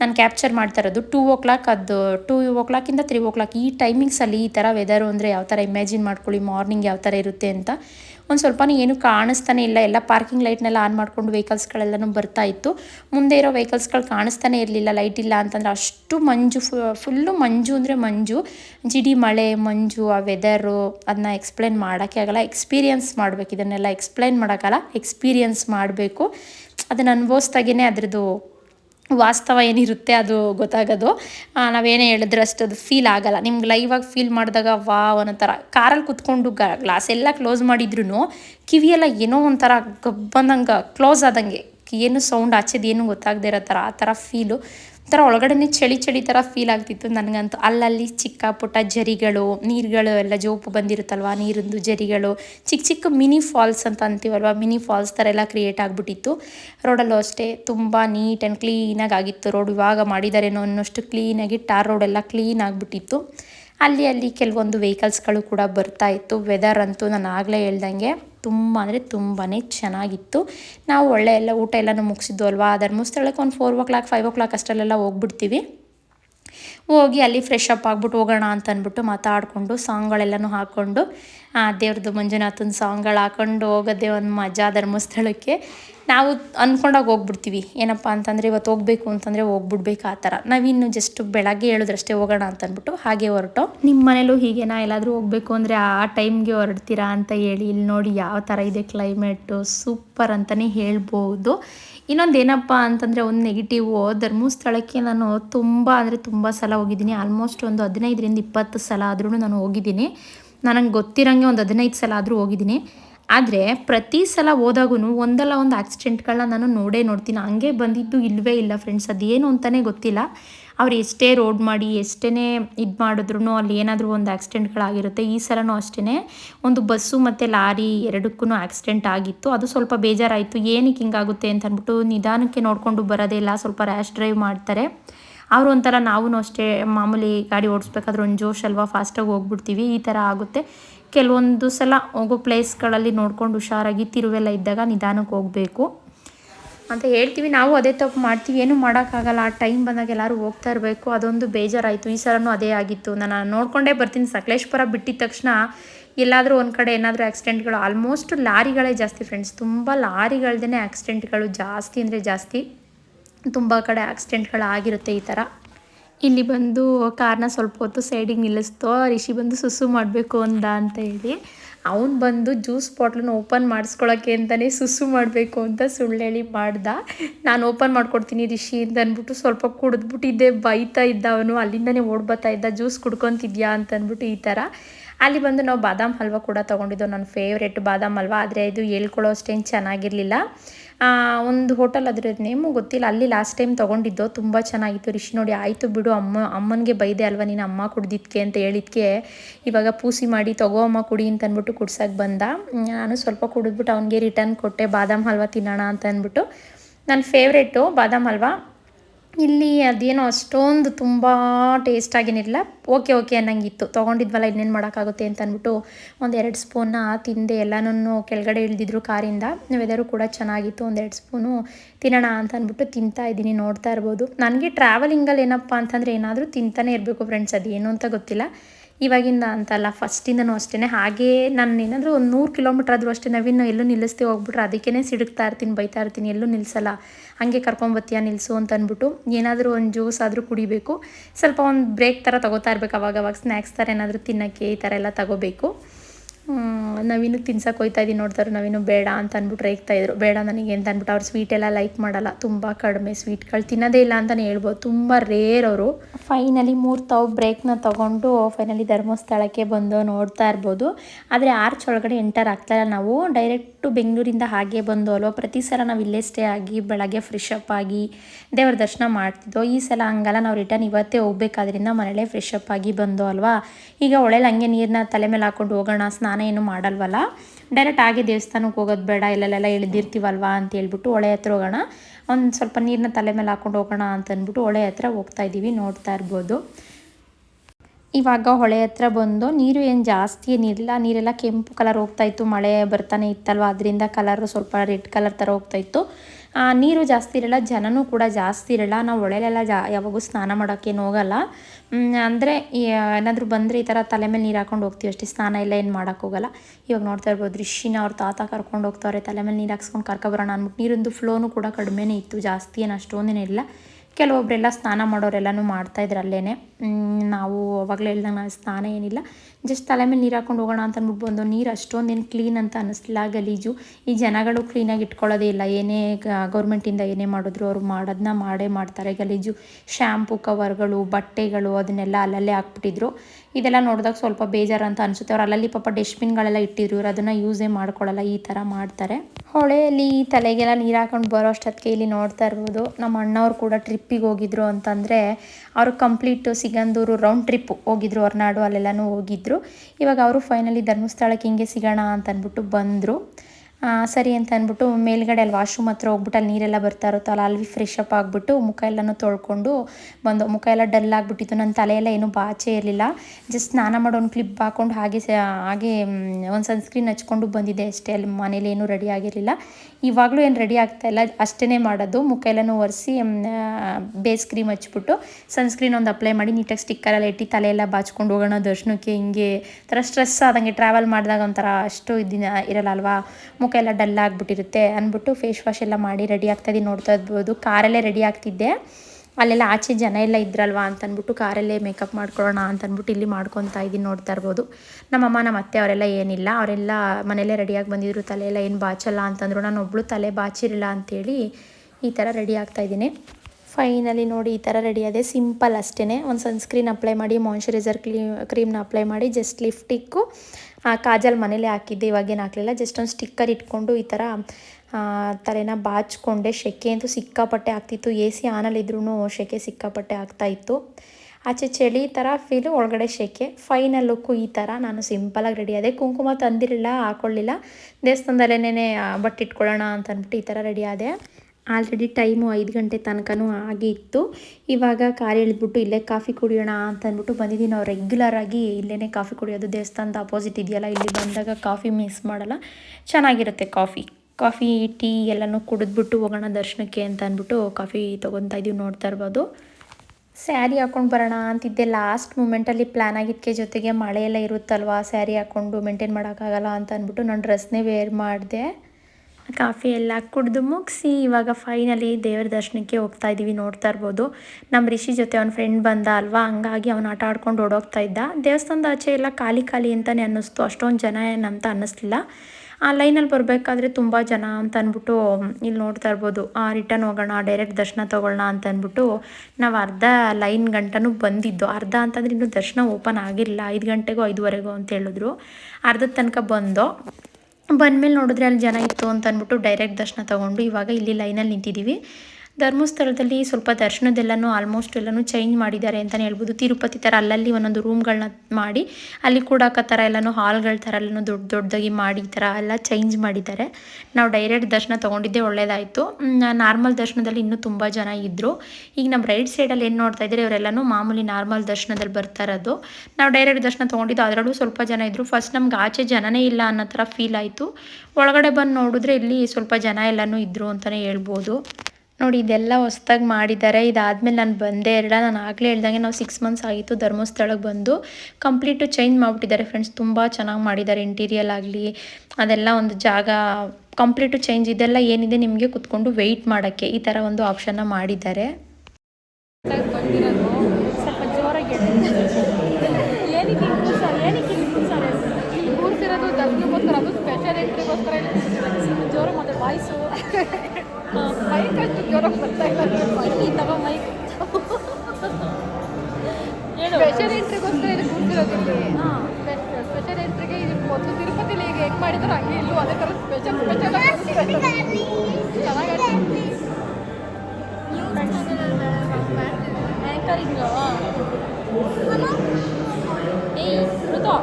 ನಾನು ಕ್ಯಾಪ್ಚರ್ ಮಾಡ್ತಾ ಇರೋದು ಟೂ ಓ ಕ್ಲಾಕ್ ಅದು ಟೂ ಓ ಕ್ಲಾಕಿಂದ ತ್ರೀ ಓ ಕ್ಲಾಕ್ ಈ ಟೈಮಿಂಗ್ಸಲ್ಲಿ ಈ ಥರ ವೆದರು ಅಂದರೆ ಯಾವ ಥರ ಇಮ್ಯಾಜಿನ್ ಮಾಡ್ಕೊಳ್ಳಿ ಮಾರ್ನಿಂಗ್ ಯಾವ ಥರ ಇರುತ್ತೆ ಅಂತ. ಒಂದು ಸ್ವಲ್ಪನೂ ಏನು ಕಾಣಿಸ್ತಾನೆ ಇಲ್ಲ. ಎಲ್ಲ ಪಾರ್ಕಿಂಗ್ ಲೈಟ್ನೆಲ್ಲ ಆನ್ ಮಾಡಿಕೊಂಡು ವೆಹಿಕಲ್ಸ್ಗಳೆಲ್ಲನೂ ಬರ್ತಾ ಇತ್ತು. ಮುಂದೆ ಇರೋ ವೆಹಿಕಲ್ಸ್ಗಳು ಕಾಣಿಸ್ತಾನೆ ಇರಲಿಲ್ಲ ಲೈಟ್ ಇಲ್ಲ ಅಂತಂದರೆ ಅಷ್ಟು ಮಂಜು ಫುಲ್ಲು ಮಂಜು ಅಂದರೆ ಮಂಜು. ಜಿಡಿ ಮಳೆ, ಮಂಜು, ಆ ವೆದರು ಅದನ್ನ ಎಕ್ಸ್ಪ್ಲೈನ್ ಮಾಡೋಕ್ಕೆ ಆಗಲ್ಲ. ಎಕ್ಸ್ಪೀರಿಯನ್ಸ್ ಮಾಡಬೇಕು. ಇದನ್ನೆಲ್ಲ ಎಕ್ಸ್ಪ್ಲೈನ್ ಮಾಡೋಕ್ಕಲ್ಲ ಎಕ್ಸ್ಪೀರಿಯನ್ಸ್ ಮಾಡಬೇಕು. ಅದನ್ನು ಅನುಭವಿಸ್ದಾಗೇ ಅದ್ರದ್ದು ವಾಸ್ತವ ಏನಿರುತ್ತೆ ಅದು ಗೊತ್ತಾಗೋದು. ನಾವೇನೇ ಹೇಳಿದ್ರೆ ಅಷ್ಟು ಅದು ಫೀಲ್ ಆಗಲ್ಲ. ನಿಮ್ಗೆ ಲೈವಾಗಿ ಫೀಲ್ ಮಾಡಿದಾಗ ವಾ ಒಂಥರ ಕಾರಲ್ಲಿ ಕುತ್ಕೊಂಡು ಗ್ಲಾಸ್ ಎಲ್ಲ ಕ್ಲೋಸ್ ಮಾಡಿದ್ರು ಕಿವಿಯೆಲ್ಲ ಏನೋ ಒಂಥರ ಗಬ್ಬಂದಂಗೆ ಕ್ಲೋಸ್ ಆದಂಗೆ ಏನು ಸೌಂಡ್ ಆಚೆದು ಏನು ಗೊತ್ತಾಗದೇ ಇರೋ ಥರ, ಆ ಥರ ಫೀಲು ಒಂಥರ ಒಳಗಡೆ ಚಳಿ ಚಳಿ ಥರ ಫೀಲ್ ಆಗ್ತಿತ್ತು ನನಗಂತೂ. ಅಲ್ಲಲ್ಲಿ ಚಿಕ್ಕ ಪುಟ್ಟ ಜರಿಗಳು ನೀರುಗಳು ಎಲ್ಲ ಜೋಪು ಬಂದಿರುತ್ತಲ್ವ, ನೀರಿಂದು ಜರಿಗಳು ಚಿಕ್ಕ ಚಿಕ್ಕ ಮಿನಿ ಫಾಲ್ಸ್ ಅಂತ ಅಂತೀವಲ್ವ ಮಿನಿ ಫಾಲ್ಸ್ ಥರ ಎಲ್ಲ ಕ್ರಿಯೇಟ್ ಆಗಿಬಿಟ್ಟಿತ್ತು. ರೋಡಲ್ಲೂ ಅಷ್ಟೇ ತುಂಬ ನೀಟ್ ಆ್ಯಂಡ್ ಕ್ಲೀನಾಗಿ ಆಗಿತ್ತು. ರೋಡ್ ಇವಾಗ ಮಾಡಿದಾರೇನೋ ಅನ್ನೋಷ್ಟು ಕ್ಲೀನಾಗಿ ಟಾರ್ ರೋಡ್ ಎಲ್ಲ ಕ್ಲೀನ್ ಆಗಿಬಿಟ್ಟಿತ್ತು. ಅಲ್ಲಿ ಅಲ್ಲಿ ಕೆಲವೊಂದು ವೆಹಿಕಲ್ಸ್ಗಳು ಕೂಡ ಬರ್ತಾ ಇತ್ತು. ವೆದರ್ ಅಂತೂ ನಾನು ಆಗಲೇ ಹೇಳ್ದಂಗೆ. ತುಂಬ ಅಂದರೆ ತುಂಬಾ ಚೆನ್ನಾಗಿತ್ತು. ನಾವು ಒಳ್ಳೆ ಎಲ್ಲ ಊಟ ಎಲ್ಲನೂ ಮುಗಿಸಿದ್ದು ಅಲ್ವಾ? ಧರ್ಮಸ್ಥಳಕ್ಕೆ ಒಂದು four o'clock five o'clock ಅಷ್ಟರಲ್ಲೆಲ್ಲ ಹೋಗ್ಬಿಡ್ತೀವಿ. ಹೋಗಿ ಅಲ್ಲಿ ಫ್ರೆಶ್ ಅಪ್ ಆಗ್ಬಿಟ್ಟು ಹೋಗೋಣ ಅಂತ ಅಂದ್ಬಿಟ್ಟು ಮಾತಾಡಿಕೊಂಡು ಸಾಂಗ್ಗಳೆಲ್ಲನೂ ಹಾಕ್ಕೊಂಡು ದೇವ್ರದ್ದು ಮಂಜುನಾಥನ ಸಾಂಗ್ಗಳು ಹಾಕೊಂಡು ಹೋಗೋದೇ ಒಂದು ಮಜಾ ಧರ್ಮಸ್ಥಳಕ್ಕೆ. ನಾವು ಅಂದ್ಕೊಂಡಾಗ ಹೋಗ್ಬಿಡ್ತೀವಿ. ಏನಪ್ಪ ಅಂತಂದರೆ ಇವತ್ತು ಹೋಗಬೇಕು ಅಂತಂದರೆ ಹೋಗ್ಬಿಡ್ಬೇಕು ಆ ಥರ. ನಾವಿನ್ನು ಜಸ್ಟ್ ಬೆಳಗ್ಗೆ ಹೇಳಿದ್ರಷ್ಟೇ ಹೋಗೋಣ ಅಂತ ಅಂದ್ಬಿಟ್ಟು ಹಾಗೆ ಹೊರಟು. ನಿಮ್ಮ ಮನೇಲೂ ಹೀಗೇನಾ ಎಲ್ಲಾದರೂ ಹೋಗಬೇಕು ಅಂದರೆ ಆ ಟೈಮ್ಗೆ ಹೊರಡ್ತೀರಾ ಅಂತ ಹೇಳಿ ಇಲ್ಲಿ ನೋಡಿ ಯಾವ ಥರ ಇದೆ ಕ್ಲೈಮೇಟು. ಸೂಪರ್ ಅಂತಲೇ ಹೇಳ್ಬೋದು. ಇನ್ನೊಂದು ಏನಪ್ಪ ಅಂತಂದರೆ ಒಂದು ನೆಗೆಟಿವ್ ಧರ್ಮಸ್ಥಳಕ್ಕೆ ನಾನು ತುಂಬ ಅಂದರೆ ತುಂಬ ಸಲ ಹೋಗಿದ್ದೀನಿ. ಆಲ್ಮೋಸ್ಟ್ ಒಂದು ಹದಿನೈದರಿಂದ ಇಪ್ಪತ್ತು ಸಲ ಆದ್ರೂ ನಾನು ಹೋಗಿದ್ದೀನಿ. ನನಗೆ ಗೊತ್ತಿರೋಂಗೆ ಒಂದು ಹದಿನೈದು ಸಲ ಆದರೂ ಹೋಗಿದ್ದೀನಿ. ಆದರೆ ಪ್ರತಿ ಸಲ ಹೋದಾಗೂ ಒಂದಲ್ಲ ಒಂದು ಆಕ್ಸಿಡೆಂಟ್ಗಳನ್ನ ನಾನು ನೋಡೇ ನೋಡ್ತೀನಿ. ಹಂಗೆ ಬಂದಿದ್ದು ಇಲ್ಲವೇ ಇಲ್ಲ ಫ್ರೆಂಡ್ಸ್ ಅದೇನು ಅಂತಲೇ ಗೊತ್ತಿಲ್ಲ. ಅವ್ರು ಎಷ್ಟೇ ರೋಡ್ ಮಾಡಿ ಎಷ್ಟೇ ಇದು ಮಾಡಿದ್ರು ಅಲ್ಲಿ ಏನಾದರೂ ಒಂದು ಆಕ್ಸಿಡೆಂಟ್ಗಳಾಗಿರುತ್ತೆ ಈ ಸಲನೂ ಅಷ್ಟೇ ಒಂದು ಬಸ್ಸು ಮತ್ತು ಲಾರಿ ಎರಡಕ್ಕೂ ಆಕ್ಸಿಡೆಂಟ್ ಆಗಿತ್ತು. ಅದು ಸ್ವಲ್ಪ ಬೇಜಾರಾಯಿತು. ಏನಕ್ಕೆ ಹಿಂಗಾಗುತ್ತೆ ಅಂತ ಅಂದ್ಬಿಟ್ಟು ನಿಧಾನಕ್ಕೆ ನೋಡಿಕೊಂಡು ಬರೋದೇ ಇಲ್ಲ. ಸ್ವಲ್ಪ ರ್ಯಾಶ್ ಡ್ರೈವ್ ಮಾಡ್ತಾರೆ. ಅವರು ಒಂಥರ ನಾವು ಅಷ್ಟೇ ಮಾಮೂಲಿ ಗಾಡಿ ಓಡಿಸ್ಬೇಕಾದ್ರೆ ಒಂದು ಜೋಶ್ ಅಲ್ವಾ, ಫಾಸ್ಟಾಗಿ ಹೋಗ್ಬಿಡ್ತೀವಿ, ಈ ಥರ ಆಗುತ್ತೆ. ಕೆಲವೊಂದು ಸಲ ಹೋಗೋ ಪ್ಲೇಸ್ಗಳಲ್ಲಿ ನೋಡ್ಕೊಂಡು ಹುಷಾರಾಗಿ ತಿರುವೆಲ್ಲ ಇದ್ದಾಗ ನಿಧಾನಕ್ಕೆ ಹೋಗಬೇಕು. ಅಂತ ಹೇಳ್ತೀವಿ. ನಾವು ಅದೇ ತಪ್ಪು ಮಾಡ್ತೀವಿ. ಏನೂ ಮಾಡೋಕ್ಕಾಗಲ್ಲ. ಆ ಟೈಮ್ ಬಂದಾಗ ಎಲ್ಲರೂ ಹೋಗ್ತಾ ಇರಬೇಕು. ಅದೊಂದು ಬೇಜಾರಾಯಿತು. ಈ ಸಲನೂ ಅದೇ ಆಗಿತ್ತು. ನಾನು ನೋಡ್ಕೊಂಡೇ ಬರ್ತೀನಿ. ಸಕಲೇಶ್ಪುರ ಬಿಟ್ಟಿದ ತಕ್ಷಣ ಎಲ್ಲಾದರೂ ಒಂದು ಕಡೆ ಏನಾದರೂ ಆಕ್ಸಿಡೆಂಟ್ಗಳು, ಆಲ್ಮೋಸ್ಟ್ ಲಾರಿಗಳೇ ಜಾಸ್ತಿ ಫ್ರೆಂಡ್ಸ್ ತುಂಬ ಲಾರಿಗಳದೇ ಆಕ್ಸಿಡೆಂಟ್ಗಳು ಜಾಸ್ತಿ ಅಂದರೆ ಜಾಸ್ತಿ. ತುಂಬ ಕಡೆ ಆಕ್ಸಿಡೆಂಟ್ಗಳು ಆಗಿರುತ್ತೆ ಈ ಥರ ಇಲ್ಲಿ ಬಂದು ಕಾರ್ನ ಸ್ವಲ್ಪ ಹೊತ್ತು ಸೈಡಿಗೆ ನಿಲ್ಲಿಸ್ತೋ ರಿಷಿ ಬಂದು ಸುಸು ಮಾಡಬೇಕು ಅಂದ ಅಂತ ಹೇಳಿ, ಅವನು ಬಂದು ಜ್ಯೂಸ್ ಬಾಟ್ಲನ್ನ ಓಪನ್ ಮಾಡಿಸ್ಕೊಳಕ್ಕೆ ಅಂತಲೇ ಸುಸು ಮಾಡಬೇಕು ಅಂತ ಸುಳ್ಳು ಹೇಳಿ ಮಾಡ್ದ. ನಾನು ಓಪನ್ ಮಾಡ್ಕೊಡ್ತೀನಿ ರಿಷಿ ಅಂತ ಅಂದ್ಬಿಟ್ಟು ಸ್ವಲ್ಪ ಕುಡಿದ್ಬಿಟ್ಟಿದ್ದೆ, ಬೈತಾ ಇದ್ದ ಅವನು, ಅಲ್ಲಿಂದನೇ ಓಡ್ಬತ್ತಾ ಇದ್ದ, ಜ್ಯೂಸ್ ಕುಡ್ಕೊತಿದ್ಯಾ ಅಂತ ಅಂದ್ಬಿಟ್ಟು ಈ ಥರ ಅಲ್ಲಿ ಬಂದು ನಾವು ಬಾದಾಮ್ ಹಲ್ವಾ ಕೂಡ ತೊಗೊಂಡಿದ್ದೆವು ನನ್ನ ಫೇವ್ರೆಟ್ ಬಾದಾಮ್ ಹಲ್ವಾ, ಆದರೆ ಇದು ಹೇಳ್ಕೊಳ್ಳೋ ಅಷ್ಟೇನು ಚೆನ್ನಾಗಿರಲಿಲ್ಲ. ಒಂದು ಹೋಟೆಲ್ ಅದ್ರ ನೇಮು ಗೊತ್ತಿಲ್ಲ. ಅಲ್ಲಿ ಲಾಸ್ಟ್ ಟೈಮ್ ತೊಗೊಂಡಿದ್ದು ತುಂಬ ಚೆನ್ನಾಗಿತ್ತು. ರಿಷಿ ನೋಡಿ, ಆಯಿತು ಬಿಡು, ಅಮ್ಮ, ಅಮ್ಮನಿಗೆ ಬೈದೆ ಅಲ್ವಾ? ನೀನು ಅಮ್ಮ ಕುಡ್ದಿದ್ಕೆ ಅಂತ ಹೇಳಿದ್ಕೆ. ಇವಾಗ ಪೂಸಿ ಮಾಡಿ ತಗೋ, ಅಮ್ಮ ಕುಡಿ ಅಂತ ಅಂದ್ಬಿಟ್ಟು ಕುಡ್ಸಕ್ಕೆ ಬಂದ. ನಾನು ಸ್ವಲ್ಪ ಕುಡಿದ್ಬಿಟ್ಟು ಅವನಿಗೆ ರಿಟರ್ನ್ ಕೊಟ್ಟೆ. ಬಾದಾಮ್ ಹಲ್ವಾ ತಿನ್ನೋಣ ಅಂತ ಅಂದ್ಬಿಟ್ಟು. ನನ್ನ ಫೇವ್ರೇಟು ಬಾದಾಮ್ ಹಲ್ವಾ ಇಲ್ಲಿ ಅದೇನೋ ಅಷ್ಟೊಂದು ತುಂಬ ಟೇಸ್ಟ್ ಆಗೇನಿರಲಿಲ್ಲ ಓಕೆ ಓಕೆ ಅನ್ನಂಗಿತ್ತು. ತೊಗೊಂಡಿದ್ವಲ್ಲ, ಇನ್ನೇನು ಮಾಡೋಕ್ಕಾಗುತ್ತೆ ಅಂತ ಅಂದ್ಬಿಟ್ಟು ಒಂದು ಎರಡು ಸ್ಪೂನ್ನ ತಿಂದೆ. ಎಲ್ಲನೂ ಕೆಳಗಡೆ ಇಳಿದಿದ್ರು ಕಾರಿಂದ. ವೆದರು ಕೂಡ ಚೆನ್ನಾಗಿತ್ತು. ಒಂದೆರಡು ಸ್ಪೂನು ತಿನ್ನೋಣ ಅಂತ ಅಂದ್ಬಿಟ್ಟು ತಿಂತಾ ಇದ್ದೀನಿ, ನೋಡ್ತಾ ಇರ್ಬೋದು. ನನಗೆ ಟ್ರಾವೆಲಿಂಗಲ್ಲಿ ಏನಪ್ಪ ಅಂತಂದರೆ ಏನಾದರೂ ತಿಂತಾನೆ ಇರಬೇಕು ಫ್ರೆಂಡ್ಸ್ ಅದೇನು ಅಂತ ಗೊತ್ತಿಲ್ಲ. ಇವಾಗಿಂದ ಅಂತಲ್ಲ, ಫಸ್ಟಿಂದನೂ ಅಷ್ಟೇ ಹಾಗೇ ನಾನು ಏನಾದರೂ ಒಂದು ನೂರು ಕಿಲೋಮೀಟ್ರ್ ಆದರೂ ಅಷ್ಟೇ ನಾವಿನ್ನು ಎಲ್ಲೂ ನಿಲ್ಲಿಸ್ತೀವಿ ಹೋಗ್ಬಿಟ್ರೆ ಅದಕ್ಕೇ ಸಿಡುಕ್ತಾ ಇರ್ತೀನಿ, ಬೈತಾ ಇರ್ತೀನಿ, ಎಲ್ಲೂ ನಿಲ್ಲಿಸಲ್ಲ ಹಾಗೆ ಕರ್ಕೊಂಬತ್ತೀಯ ನಿಲ್ಲಿಸು ಅಂತ ಅಂದ್ಬಿಟ್ಟು ಏನಾದರೂ ಒಂದು ಜ್ಯೂಸ್ ಆದರೂ ಕುಡಿಬೇಕು. ಸ್ವಲ್ಪ ಒಂದು ಬ್ರೇಕ್ ಥರ ತಗೋತಾ ಇರ್ಬೇಕು ಅವಾಗ ಅವಾಗ ಸ್ನ್ಯಾಕ್ಸ್ ಥರ ಏನಾದರೂ ತಿನ್ನೋಕ್ಕೆ ಈ ಥರ ಎಲ್ಲ ತಗೋಬೇಕು. ನವೀನು ತಿನ್ಸಕ್ಕೆ ಹೋಯ್ತಾ ಇದ್ದೀನಿ ನೋಡ್ತಾರೆ ನವೀನು ಬೇಡ ಅಂತ ಅಂದ್ಬಿಟ್ಟು ರೇಗ್ತಾ ಇದ್ರು. ಬೇಡ ನನಗೆ ಅಂತ ಅಂದ್ಬಿಟ್ಟು ಅವ್ರು ಸ್ವೀಟ್ ಎಲ್ಲ ಲೈಕ್ ಮಾಡಲ್ಲ. ತುಂಬ ಕಡಿಮೆ ಸ್ವೀಟ್ಗಳು ತಿನ್ನೋದೇ ಇಲ್ಲ ಅಂತಲೇ ಹೇಳ್ಬೋದು. ತುಂಬ ರೇರ್ ಅವರು. ಫೈನಲಿ ಮೂರು ತಾವು ಬ್ರೇಕ್ನ ತೊಗೊಂಡು ಫೈನಲಿ ಧರ್ಮಸ್ಥಳಕ್ಕೆ ಬಂದು ನೋಡ್ತಾ ಇರ್ಬೋದು. ಆದರೆ ಆರ್ಚ್ ಒಳಗಡೆ ಎಂಟರ್ ಆಗ್ತಾಯಿಲ್ಲ ನಾವು ಡೈರೆಕ್ಟು ಬೆಂಗಳೂರಿಂದ ಹಾಗೆ ಬಂದು ಅಲ್ವಾ, ಪ್ರತಿ ಸಲ ನಾವು ಇಲ್ಲೇ ಸ್ಟೇ ಆಗಿ, ಬೆಳಗ್ಗೆ ಫ್ರೆಶ್ ಅಪ್ ಆಗಿ ದೇವರ ದರ್ಶನ ಮಾಡ್ತಿದ್ದೋ ಈ ಸಲ ಹಂಗಲ್ಲ, ನಾವು ರಿಟರ್ನ್ ಇವತ್ತೇ ಹೋಗ್ಬೇಕಾದ್ರಿಂದ ಮನೇಲೇ ಫ್ರೆಶ್ ಅಪ್ ಆಗಿ ಬಂದು ಅಲ್ವಾ. ಈಗ ಒಳ್ಳೆ ಹಂಗೆ ನೀರನ್ನ ತಲೆ ಮೇಲೆ ಹಾಕೊಂಡು ಹೋಗೋಣ, ಸ್ನಾನ ಏನು ಮಾಡಲ್ವಲ್ಲ? ಡೈರೆಕ್ಟ್ ಆಗಿ ದೇವಸ್ಥಾನಕ್ಕೆ ಹೋಗೋದು ಬೇಡ ಇಲ್ಲೆಲ್ಲ ಇಳಿದಿರ್ತೀವಲ್ವಾ ಅಂತ ಹೇಳ್ಬಿಟ್ಟು ಹೊಳೆ ಹತ್ರ ಹೋಗೋಣ. ಒಂದು ಸ್ವಲ್ಪ ನೀರನ್ನ ತಲೆ ಮೇಲೆ ಹಾಕೊಂಡು ಹೋಗೋಣ ಅಂತ ಅಂದ್ಬಿಟ್ಟು ಹೊಳೆ ಹತ್ರ ಹೋಗ್ತಾ ಇದ್ದೀವಿ ನೋಡ್ತಾ ಇರ್ಬೋದು. ಇವಾಗ ಹೊಳೆ ಹತ್ರ ಬಂದು ನೀರು ಏನು ಜಾಸ್ತಿ ಏನಿಲ್ಲ ನೀರೆಲ್ಲ ಕೆಂಪು ಕಲರ್ ಹೋಗ್ತಾ ಇತ್ತು ಮಳೆ ಬರ್ತಾನೆ ಇತ್ತಲ್ವ ಅದರಿಂದ ಕಲರು ಸ್ವಲ್ಪ ರೆಡ್ ಕಲರ್ ಥರ ಹೋಗ್ತಾ ಇತ್ತು. ಆ, ನೀರು ಜಾಸ್ತಿ ಇರಲ್ಲ, ಜನನೂ ಕೂಡ ಜಾಸ್ತಿ ಇರಲ್ಲ, ನಾವು ಒಳೆಲೆಲ್ಲ ಜಾ, ಯಾವಾಗೂ ಸ್ನಾನ ಮಾಡೋಕ್ಕೇನು ಹೋಗಲ್ಲ. ಅಂದರೆ ಏನಾದರೂ ಬಂದರೆ ಈ ಥರ ತಲೆ ಮೇಲೆ ನೀರು ಹಾಕ್ಕೊಂಡು ಹೋಗ್ತೀವಿ ಅಷ್ಟೇ, ಸ್ನಾನ ಎಲ್ಲ ಏನು ಮಾಡೋಕ್ಕೆ ಹೋಗಲ್ಲ. ಇವಾಗ ನೋಡ್ತಾ ಇರ್ಬೋದು, ರಿಷಿನ ಅವ್ರ ತಾತ ಕರ್ಕೊಂಡು ಹೋಗ್ತಾರೆ ತಲೆ ಮೇಲೆ ನೀರು ಹಾಕ್ಸ್ಕೊಂಡು ಕರ್ಕೊಬರೋಣ ಅಂದ್ಬಿಟ್ಟು ನೀರಿಂದು ಫ್ಲೋನು ಕೂಡ ಕಡಿಮೆನೇ ಇತ್ತು, ಜಾಸ್ತಿ ಏನು ಅಷ್ಟೊಂದೇನಿಲ್ಲ ಕೆಲವೊಬ್ಬರೆಲ್ಲ ಸ್ನಾನ ಮಾಡೋರೆಲ್ಲನೂ ಮಾಡ್ತಾಯಿದ್ರು ಅಲ್ಲೇ ನಾವು ಅವಾಗಲೇ ಹೇಳ್ದಂಗೆ ನಾವು ಸ್ನಾನ ಏನಿಲ್ಲ. ಜಸ್ಟ್ ತಲೆ ಮೇಲೆ ನೀರು ಹಾಕೊಂಡು ಹೋಗೋಣ ಅಂತ ಬಂದು ನೀರು ಅಷ್ಟೊಂದೇನು ಕ್ಲೀನ್ ಅಂತ ಅನ್ನಿಸ್ಲಿಲ್ಲ ಗಲೀಜು. ಈ ಜನಗಳು ಕ್ಲೀನಾಗಿ ಇಟ್ಕೊಳ್ಳೋದೇ ಇಲ್ಲ. ಏನೇ ಗೌರ್ಮೆಂಟಿಂದ ಏನೇ ಮಾಡಿದ್ರು ಅವರು ಮಾಡೋದನ್ನ ಮಾಡೇ ಮಾಡ್ತಾರೆ ಗಲೀಜು. ಶ್ಯಾಂಪು ಕವರ್ಗಳು ಬಟ್ಟೆಗಳು, ಅದನ್ನೆಲ್ಲ ಅಲ್ಲಲ್ಲೇ ಹಾಕ್ಬಿಟ್ಟಿದ್ರು. ಇದೆಲ್ಲ ನೋಡಿದಾಗ ಸ್ವಲ್ಪ ಬೇಜಾರು ಅಂತ ಅನಿಸುತ್ತೆ. ಅವ್ರು ಅಲ್ಲಲ್ಲಿ ಪಾಪ ಡಸ್ಟ್ಬಿನ್ಗಳೆಲ್ಲ ಇಟ್ಟಿದ್ರು ಇವ್ರು ಅದನ್ನು ಯೂಸೇ ಮಾಡ್ಕೊಳ್ಳಲ್ಲ ಈ ಥರ ಮಾಡ್ತಾರೆ. ಹೊಳೆಯಲ್ಲಿ ತಲೆಗೆಲ್ಲ ನೀರು ಹಾಕೊಂಡು ಬರೋ ಅಷ್ಟೊತ್ತಿಗೆ ಇಲ್ಲಿ ನೋಡ್ತಾ ಇರ್ಬೋದು. ನಮ್ಮ ಅಣ್ಣವ್ರು ಕೂಡ ಟ್ರಿಪ್ಪಿಗೆ ಹೋಗಿದ್ರು ಅಂತಂದರೆ, ಅವರು ಕಂಪ್ಲೀಟ್ ಸಿಗಂದೂರು ರೌಂಡ್ ಟ್ರಿಪ್ ಹೋಗಿದ್ರು, ಹೊರನಾಡು ಅಲ್ಲೆಲ್ಲನೂ ಹೋಗಿದ್ರು. ಇವಾಗ ಅವರು ಫೈನಲಿ ಧರ್ಮಸ್ಥಳಕ್ಕೆ ಹಿಂಗೆ ಸಿಗೋಣ ಅಂತ ಅಂದ್ಬಿಟ್ಟು ಬಂದರು. ಸರಿ ಅಂತ ಅಂದ್ಬಿಟ್ಟು ಮೇಲ್ಗಡೆ ಅಲ್ಲಿ ವಾಶ್ರೂಮ್ ಹತ್ರ ಹೋಗ್ಬಿಟ್ಟು ಅಲ್ಲಿ ನೀರೆಲ್ಲ ಬರ್ತಾ ಇರುತ್ತಲ್ಲ, ಅಲ್ಲಿ ಫ್ರೆಶ್ ಅಪ್ ಆಗಿಬಿಟ್ಟು ಮುಖ ಎಲ್ಲನೂ ತೊಳ್ಕೊಂಡು ಬಂದು, ಮುಖ ಎಲ್ಲ ಡಲ್ ಆಗಿಬಿಟ್ಟಿತ್ತು. ನನ್ನ ತಲೆಯೆಲ್ಲ ಏನೂ ಬಾಚೆ ಇರಲಿಲ್ಲ. ಜಸ್ಟ್ ಸ್ನಾನ ಮಾಡೋ ಒಂದು ಕ್ಲಿಪ್ ಹಾಕೊಂಡು ಹಾಗೆ ಹಾಗೆ ಒಂದು ಸನ್ಸ್ಕ್ರೀನ್ ಹಚ್ಕೊಂಡು ಬಂದಿದ್ದೆ ಅಷ್ಟೇ. ಅಲ್ಲಿ ಮನೇಲಿ ಏನೂ ರೆಡಿ ಆಗಿರಲಿಲ್ಲ. ಇವಾಗಲೂ ಏನು ರೆಡಿ ಆಗ್ತಾ ಇಲ್ಲ ಅಷ್ಟೇ ಮಾಡೋದು. ಮುಖ ಎಲ್ಲನೂ ಒರೆಸಿ ಬೇಸ್ ಕ್ರೀಮ್ ಹಚ್ಬಿಟ್ಟು ಸನ್ಸ್ಕ್ರೀನ್ ಒಂದು ಅಪ್ಲೈ ಮಾಡಿ ನೀಟಾಗಿ ಸ್ಟಿಕ್ಕರೆಲ್ಲ ಇಟ್ಟು ತಲೆ ಎಲ್ಲ ಬಾಚ್ಕೊಂಡು ಹೋಗೋಣ, ದರ್ಶನಕ್ಕೆ ಹಿಂಗೆ. ಥರ ಸ್ಟ್ರೆಸ್ ಆದಂಗೆ ಟ್ರಾವೆಲ್ ಮಾಡಿದಾಗ ಒಂಥರ ಅಷ್ಟು ಇದನ್ನ ಇರಲ್ಲ ಅಲ್ವಾ? ಮುಖ ಎಲ್ಲ ಡಲ್ ಆಗಿಬಿಟ್ಟಿರುತ್ತೆ ಅಂದ್ಬಿಟ್ಟು ಫೇಸ್ ವಾಶ್ ಎಲ್ಲ ಮಾಡಿ ರೆಡಿ ಆಗ್ತಾಯಿದ್ದೀನಿ ನೋಡ್ತಾ ಇರ್ಬೋದು, ಕಾರಲ್ಲೇ ರೆಡಿ ಆಗ್ತಿದ್ದೆ. ಅಲ್ಲೆಲ್ಲ ಆಚೆ ಜನ ಎಲ್ಲ ಇದ್ರಲ್ವಾ ಅಂತ ಅಂದ್ಬಿಟ್ಟು ಕಾರಲ್ಲೇ ಮೇಕಪ್ ಮಾಡ್ಕೊಳ್ಳೋಣ ಅಂತ ಅಂದ್ಬಿಟ್ಟು ಇಲ್ಲಿ ಮಾಡ್ಕೊತಾ ಇದ್ದೀನಿ ನೋಡ್ತಾ ಇರ್ಬೋದು. ನಮ್ಮಮ್ಮ ನಮ್ಮ ಅತ್ತೆ ಅವರೆಲ್ಲ ಏನಿಲ್ಲ. ಅವರೆಲ್ಲ ಮನೆಯಲ್ಲೇ ರೆಡಿಯಾಗಿ ಬಂದಿದ್ರು ತಲೆ ಎಲ್ಲ ಏನು ಬಾಚಲ್ಲ ಅಂತಂದ್ರು. ನಾನು ಒಬ್ಳು ತಲೆ ಬಾಚಿರಲ್ಲ ಅಂತೇಳಿ ಈ ಥರ ರೆಡಿ ಆಗ್ತಾ ಇದ್ದೀನಿ ಫೈನಲಿ ನೋಡಿ ಈ ಥರ ರೆಡಿ ಅದೇ ಸಿಂಪಲ್ ಅಷ್ಟೇ ಒಂದು ಸನ್ಸ್ಕ್ರೀನ್ ಅಪ್ಲೈ ಮಾಡಿ ಮಾಯಿಶ್ಚರೈಸರ್ ಕ್ಲೀ ಕ್ರೀಮ್ನ ಅಪ್ಲೈ ಮಾಡಿ ಜಸ್ಟ್ ಲಿಫ್ಟಿಕ್ಕು ಕಾಜಲ್ ಮನೇಲೆ ಹಾಕಿದ್ದೆ, ಇವಾಗೇನು ಹಾಕಲಿಲ್ಲ. ಜಸ್ಟ್ ಒಂದು ಸ್ಟಿಕ್ಕರ್ ಇಟ್ಕೊಂಡು ಈ ಥರ ತಲೆನ ಬಾಚ್ಕೊಂಡೆ. ಸೆಕೆ ಅಂತೂ ಸಿಕ್ಕಾಪಟ್ಟೆ ಆಗ್ತಿತ್ತು. ಎ ಸಿ ಆನಲ್ಲಿದ್ರೂ ಸೆಕೆ ಸಿಕ್ಕಾಪಟ್ಟೆ ಆಗ್ತಾಯಿತ್ತು ಆಚೆ ಚಳಿ ಥರ ಫೀಲು ಒಳಗಡೆ ಶೆಕೆ. ಫೈನಲ್ ಲುಕ್ಕು ಈ ಥರ ನಾನು ಸಿಂಪಲಾಗಿ ರೆಡಿ ಆದೆ ಕುಂಕುಮ ತಂದಿರಲಿಲ್ಲ, ಹಾಕೊಳ್ಳಿಲ್ಲ. ದೇವಸ್ಥಾನದಲ್ಲೇನೇ ಬಟ್ಟೆ ಇಟ್ಕೊಳ್ಳೋಣ ಅಂತ ಅಂದ್ಬಿಟ್ಟು ಈ ಥರ ರೆಡಿ ಆದೆ. ಆಲ್ರೆಡಿ ಟೈಮು ಐದು ಗಂಟೆ ತನಕನೂ ಆಗಿತ್ತು ಇವಾಗ ಕಾರ್ ಇಳಿದ್ಬಿಟ್ಟು ಇಲ್ಲೇ ಕಾಫಿ ಕುಡಿಯೋಣ ಅಂತ ಅಂದ್ಬಿಟ್ಟು ಬಂದಿದ್ದೀನಿ. ನಾವು ರೆಗ್ಯುಲರಾಗಿ ಇಲ್ಲೇ ಕಾಫಿ ಕುಡಿಯೋದು. ದೇವಸ್ಥಾನದ ಅಪೋಸಿಟ್ ಇದೆಯಲ್ಲ, ಇಲ್ಲಿ ಬಂದಾಗ ಕಾಫಿ ಮಿಸ್ ಮಾಡಲ್ಲ. ಚೆನ್ನಾಗಿರುತ್ತೆ ಕಾಫಿ. ಕಾಫಿ, ಟೀ ಎಲ್ಲನೂ ಕುಡಿದ್ಬಿಟ್ಟು ಹೋಗೋಣ ದರ್ಶನಕ್ಕೆ ಅಂತ ಅಂದ್ಬಿಟ್ಟು ಕಾಫಿ ತೊಗೊತಾ ಇದೀವಿ ನೋಡ್ತಾ ಇರ್ಬೋದು. ಸ್ಯಾರಿ ಹಾಕೊಂಡು ಬರೋಣ ಅಂತಿದ್ದೆ. ಲಾಸ್ಟ್ ಮೂಮೆಂಟಲ್ಲಿ ಪ್ಲ್ಯಾನ್ ಆಗಿದ್ದಕ್ಕೆ ಜೊತೆಗೆ ಮಳೆ ಎಲ್ಲ ಇರುತ್ತಲ್ವಾ, ಸ್ಯಾರಿ ಹಾಕ್ಕೊಂಡು ಮೇಂಟೈನ್ ಮಾಡೋಕ್ಕಾಗಲ್ಲ ಅಂತ ಅಂದ್ಬಿಟ್ಟು ನಾನು ಡ್ರೆಸ್ನೇ ವೇರ್ ಮಾಡಿದೆ. ಕಾಫಿ ಎಲ್ಲ ಕುಡಿದು ಮುಗಿಸಿ ಇವಾಗ ಫೈನಲಿ ದೇವ್ರ ದರ್ಶನಕ್ಕೆ ಹೋಗ್ತಾ ಇದ್ದೀವಿ ನೋಡ್ತಾ ಇರ್ಬೋದು. ನಮ್ಮ ರಿಷಿ ಜೊತೆ ಅವ್ನ ಫ್ರೆಂಡ್ ಬಂದ ಅಲ್ವಾ, ಹಂಗಾಗಿ ಅವ್ನು ಆಟ ಆಡ್ಕೊಂಡು ಓಡೋಗ್ತಾ ಇದ್ದ. ದೇವಸ್ಥಾನದ ಆಚೆ ಎಲ್ಲ ಖಾಲಿ ಖಾಲಿ ಅಂತಲೇ ಅನ್ನಿಸ್ತು, ಅಷ್ಟೊಂದು ಜನ ಏನಂತ ಅನ್ನಿಸ್ಲಿಲ್ಲ. ಆ ಲೈನಲ್ಲಿ ಬರಬೇಕಾದ್ರೆ ತುಂಬ ಜನ ಅಂತ ಅಂದ್ಬಿಟ್ಟು ಇಲ್ಲಿ ನೋಡ್ತಾ ಇರ್ಬೋದು. ರಿಟರ್ನ್ ಹೋಗೋಣ ಡೈರೆಕ್ಟ್ ದರ್ಶನ ತೊಗೊಳ್ಳೋಣ ಅಂತ ಅಂದ್ಬಿಟ್ಟು ನಾವು ಅರ್ಧ ಲೈನ್ ಗಂಟನೂ ಬಂದಿದ್ದು. ಅರ್ಧ ಅಂತಂದ್ರೆ ಇನ್ನೂ ದರ್ಶನ ಓಪನ್ ಆಗಿರಲಿಲ್ಲ ಐದು ಗಂಟೆಗೂ ಐದುವರೆಗೂ ಅಂತ ಹೇಳಿದ್ರು. ಅರ್ಧದ ತನಕ ಬಂದು. ಬಂದಮೇಲೆ ನೋಡಿದ್ರೆ ಅಲ್ಲಿ ಜನ ಇತ್ತು ಅಂತ ಅಂದ್ಬಿಟ್ಟು ಡೈರೆಕ್ಟ್ ದರ್ಶನ ತಗೊಂಡು ಇವಾಗ ಇಲ್ಲಿ ಲೈನಲ್ಲಿ ನಿಂತಿದ್ದೀವಿ ಧರ್ಮಸ್ಥಳದಲ್ಲಿ ಸ್ವಲ್ಪ ದರ್ಶನದೆಲ್ಲನೂ ಆಲ್ಮೋಸ್ಟ್ ಎಲ್ಲನೂ ಚೇಂಜ್ ಮಾಡಿದ್ದಾರೆ ಅಂತಲೇ ಹೇಳ್ಬೋದು. ತಿರುಪತಿ ಥರ ಅಲ್ಲಲ್ಲಿ ಒಂದೊಂದು ರೂಮ್ಗಳನ್ನ ಮಾಡಿ, ಅಲ್ಲಿ ಕೂಡಾಕ ಥರ ಎಲ್ಲನೂ ಹಾಲ್ಗಳ ಥರ ಎಲ್ಲನೂ ದೊಡ್ಡ ದೊಡ್ಡದಾಗಿ ಮಾಡಿ ಥರ ಎಲ್ಲ ಚೇಂಜ್ ಮಾಡಿದ್ದಾರೆ. ನಾವು ಡೈರೆಕ್ಟ್ ದರ್ಶನ ತೊಗೊಂಡಿದ್ದೆ ಒಳ್ಳೆಯದಾಯಿತು ನಾರ್ಮಲ್ ದರ್ಶನದಲ್ಲಿ ಇನ್ನೂ ತುಂಬ ಜನ ಇದ್ದರು ಈಗ ನಮ್ಮ ರೈಟ್ ಸೈಡಲ್ಲಿ ಏನು ನೋಡ್ತಾ ಇದ್ದಾರೆ ಇವರೆಲ್ಲನೂ ಮಾಮೂಲಿ ನಾರ್ಮಲ್ ದರ್ಶನದಲ್ಲಿ ಬರ್ತಾ ಇರೋದು. ನಾವು ಡೈರೆಕ್ಟ್ ದರ್ಶನ ತೊಗೊಂಡಿದ್ದು ಅದರಲ್ಲೂ ಸ್ವಲ್ಪ ಜನ ಇದ್ದರು ಫಸ್ಟ್ ನಮ್ಗೆ ಆಚೆ ಜನನೇ ಇಲ್ಲ ಅನ್ನೋ ಥರ ಫೀಲ್ ಆಯಿತು. ಒಳಗಡೆ ಬಂದು ನೋಡಿದ್ರೆ ಇಲ್ಲಿ ಸ್ವಲ್ಪ ಜನ ಎಲ್ಲನೂ ಇದ್ದರು ಅಂತಲೇ ಹೇಳ್ಬೋದು. ನೋಡಿ, ಇದೆಲ್ಲ ಹೊಸ್ದಾಗಿ ಮಾಡಿದ್ದಾರೆ. ಇದಾದಮೇಲೆ ನಾನು ಬಂದೇ ಇರಲ್ಲ. ನಾನು ಆಗಲೇ ಹೇಳ್ದಂಗೆ ನಾವು ಸಿಕ್ಸ್ ಮಂತ್ಸ್ ಆಗಿತ್ತು ಧರ್ಮಸ್ಥಳಕ್ಕೆ ಬಂದು. ಕಂಪ್ಲೀಟು ಚೇಂಜ್ ಮಾಡಿಬಿಟ್ಟಿದ್ದಾರೆ ಫ್ರೆಂಡ್ಸ್ ತುಂಬ ಚೆನ್ನಾಗಿ ಮಾಡಿದ್ದಾರೆ ಇಂಟೀರಿಯಲ್ ಆಗಲಿ. ಅದೆಲ್ಲ ಒಂದು ಜಾಗ ಕಂಪ್ಲೀಟು ಚೇಂಜ್ ಇದೆಲ್ಲ ಏನಿದೆ ನಿಮಗೆ ಕುತ್ಕೊಂಡು ವೆಯ್ಟ್ ಮಾಡೋಕ್ಕೆ ಈ ಥರ ಒಂದು ಆಪ್ಷನ್ನ ಮಾಡಿದ್ದಾರೆ ಬಂದಿರೋದು ಸ್ವಲ್ಪ ಜೋರಾಗಿ ಏನಕ್ಕೆ ಇಲ್ಲಿ ಕೂರ್ಸೋರು ಏನಕ್ಕೆ ಇಲ್ಲಿ ಕೂರ್ಸೋರು ಇಲ್ಲಿ ಕೂರ್ಸಿರೋದು ದರ್ಶನಕ್ಕೋಸ್ಕರ ಅದು ಸ್ಪೆಷಲ್ ಎಂಟ್ರಿಗೋಸ್ಕರ ಇಲ್ಲಿ ಕೂರ್ಸಿರೋದು ಸ್ವಲ್ಪ ಜೋರು ಮತ್ತೆ ವಾಯ್ಸು ಅಷ್ಟು ಜೋರಾಗಿ ಬರ್ತಾ ಇಲ್ಲ ತಗೋ ಸ್ಪೆಷಲ್ ಎಂಟ್ರಿಗೋಸ್ಕರ ಇದು ಕೂರ್ಸಿರೋದು ಇಲ್ಲಿ. ಹಾಂ. ಸ್ಪೆಷಲ್ ಎಂಟ್ರಿಗೆ ಇದು ಮೊದಲು ತಿರುಪತಿಲಿ ಈಗ ಹೆಂಗೆ ಮಾಡಿದ್ರು ಹಂಗೆ ಇಲ್ಲೂ ಅದೇ ಥರ ಸ್ಪೆಷಲ್ ಸ್ಪೆಷಲ್ ಚೆನ್ನಾಗಿ ಆ್ಯಂಕರಿಂಗ್ ಏಯ್ ಋತು.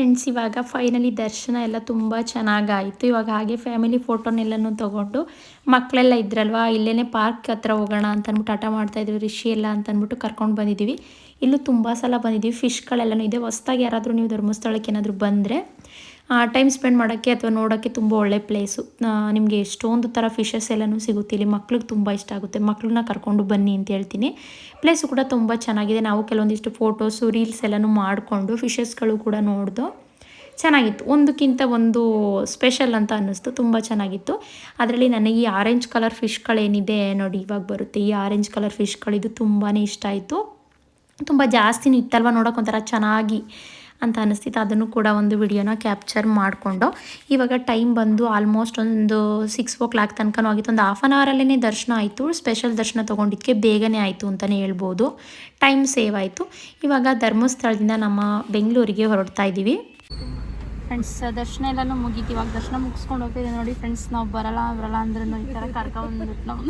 ಫ್ರೆಂಡ್ಸ್ ಇವಾಗ ಫೈನಲಿ ದರ್ಶನ ಎಲ್ಲ ತುಂಬ ಚೆನ್ನಾಗಾಯಿತು. ಇವಾಗ ಹಾಗೆ ಫ್ಯಾಮಿಲಿ ಫೋಟೋನೆಲ್ಲನೂ ತೊಗೊಂಡು ಮಕ್ಕಳೆಲ್ಲ ಇದ್ರಲ್ವಾ ಇಲ್ಲೇ ಪಾರ್ಕ್ ಹತ್ರ ಹೋಗೋಣ ಅಂತ ಅಂದ್ಬಿಟ್ಟು ಆಟ ಮಾಡ್ತಾಯಿದ್ವಿ ರಿಷಿ ಎಲ್ಲ ಅಂತ ಅಂದ್ಬಿಟ್ಟು ಕರ್ಕೊಂಡು ಬಂದಿದ್ದೀವಿ ಇಲ್ಲೂ ತುಂಬ ಸಲ ಬಂದಿದ್ದೀವಿ ಫಿಶ್ಗಳೆಲ್ಲನೂ ಇದೆ. ಹೊಸ್ದಾಗಿ ಯಾರಾದರೂ ನೀವು ಧರ್ಮಸ್ಥಳಕ್ಕೆ ಏನಾದರೂ ಬಂದರೆ ಟೈಮ್ ಸ್ಪೆಂಡ್ ಮಾಡೋಕ್ಕೆ ಅಥವಾ ನೋಡೋಕ್ಕೆ ತುಂಬ ಒಳ್ಳೆ ಪ್ಲೇಸು ನಿಮಗೆ ಎಷ್ಟೊಂದು ಥರ ಫಿಶಸ್ ಎಲ್ಲನೂ ಸಿಗುತ್ತೆ. ಇಲ್ಲಿ ಮಕ್ಳಿಗೆ ತುಂಬ ಇಷ್ಟ ಆಗುತ್ತೆ. ಮಕ್ಕಳನ್ನ ಕರ್ಕೊಂಡು ಬನ್ನಿ ಅಂತ ಹೇಳ್ತೀನಿ. ಪ್ಲೇಸು ಕೂಡ ತುಂಬ ಚೆನ್ನಾಗಿದೆ. ನಾವು ಕೆಲವೊಂದಿಷ್ಟು ಫೋಟೋಸು ರೀಲ್ಸ್ ಎಲ್ಲನೂ ಮಾಡಿಕೊಂಡು ಫಿಶಸ್ಗಳು ಕೂಡ ನೋಡ್ದು ಚೆನ್ನಾಗಿತ್ತು. ಒಂದಕ್ಕಿಂತ ಒಂದು ಸ್ಪೆಷಲ್ ಅಂತ ಅನ್ನಿಸ್ತು. ತುಂಬ ಚೆನ್ನಾಗಿತ್ತು. ಅದರಲ್ಲಿ ನನಗೆ ಈ ಆರೆಂಜ್ ಕಲರ್ ಫಿಶ್ಗಳೇನಿದೆ ನೋಡಿ ಇವಾಗ ಬರುತ್ತೆ. ಈ ಆರೆಂಜ್ ಕಲರ್ ಫಿಶ್ಗಳಿದು ತುಂಬಾ ಇಷ್ಟ ಆಯಿತು. ತುಂಬ ಜಾಸ್ತಿನೂ ಇತ್ತಲ್ವ ನೋಡೋಕೆ ಚೆನ್ನಾಗಿ ಅಂತ ಅನಿಸ್ತಿತ್ತು. ಅದನ್ನು ಕೂಡ ಒಂದು ವಿಡಿಯೋನ ಕ್ಯಾಪ್ಚರ್ ಮಾಡಿಕೊಂಡು ಇವಾಗ ಟೈಮ್ ಬಂದು ಆಲ್ಮೋಸ್ಟ್ ಒಂದು ಸಿಕ್ಸ್ ಓ ಕ್ಲಾಕ್ ತನಕ ಆಗಿತ್ತು. ಒಂದು ಹಾಫ್ ಆನ್ ಅವರಲ್ಲೇ ದರ್ಶನ ಆಯಿತು. ಸ್ಪೆಷಲ್ ದರ್ಶನ ತೊಗೊಂಡಿದ್ದಕ್ಕೆ ಬೇಗನೆ ಆಯಿತು ಅಂತಲೇ ಹೇಳ್ಬೋದು. ಟೈಮ್ ಸೇವ್ ಆಯಿತು. ಇವಾಗ ಧರ್ಮಸ್ಥಳದಿಂದ ನಮ್ಮ ಬೆಂಗಳೂರಿಗೆ ಹೊರಡ್ತಾ ಇದ್ದೀವಿ. ಫ್ರೆಂಡ್ಸ್ ದರ್ಶನ ಎಲ್ಲಾನು ಮುಗೀತು. ಇವಾಗ ದರ್ಶನ ಮುಗಿಸ್ಕೊಂಡು ಹೋಗ್ತಿದ್ದೀವಿ ನೋಡಿ ಫ್ರೆಂಡ್ಸ್ ನಾವು ಬರಲ್ಲ ಬರಲ್ಲ ಅಂದ್ರೆ ಈ ಥರ ಕರ್ಕೊಂಡ್ಬಿಟ್ಟು ನಾವು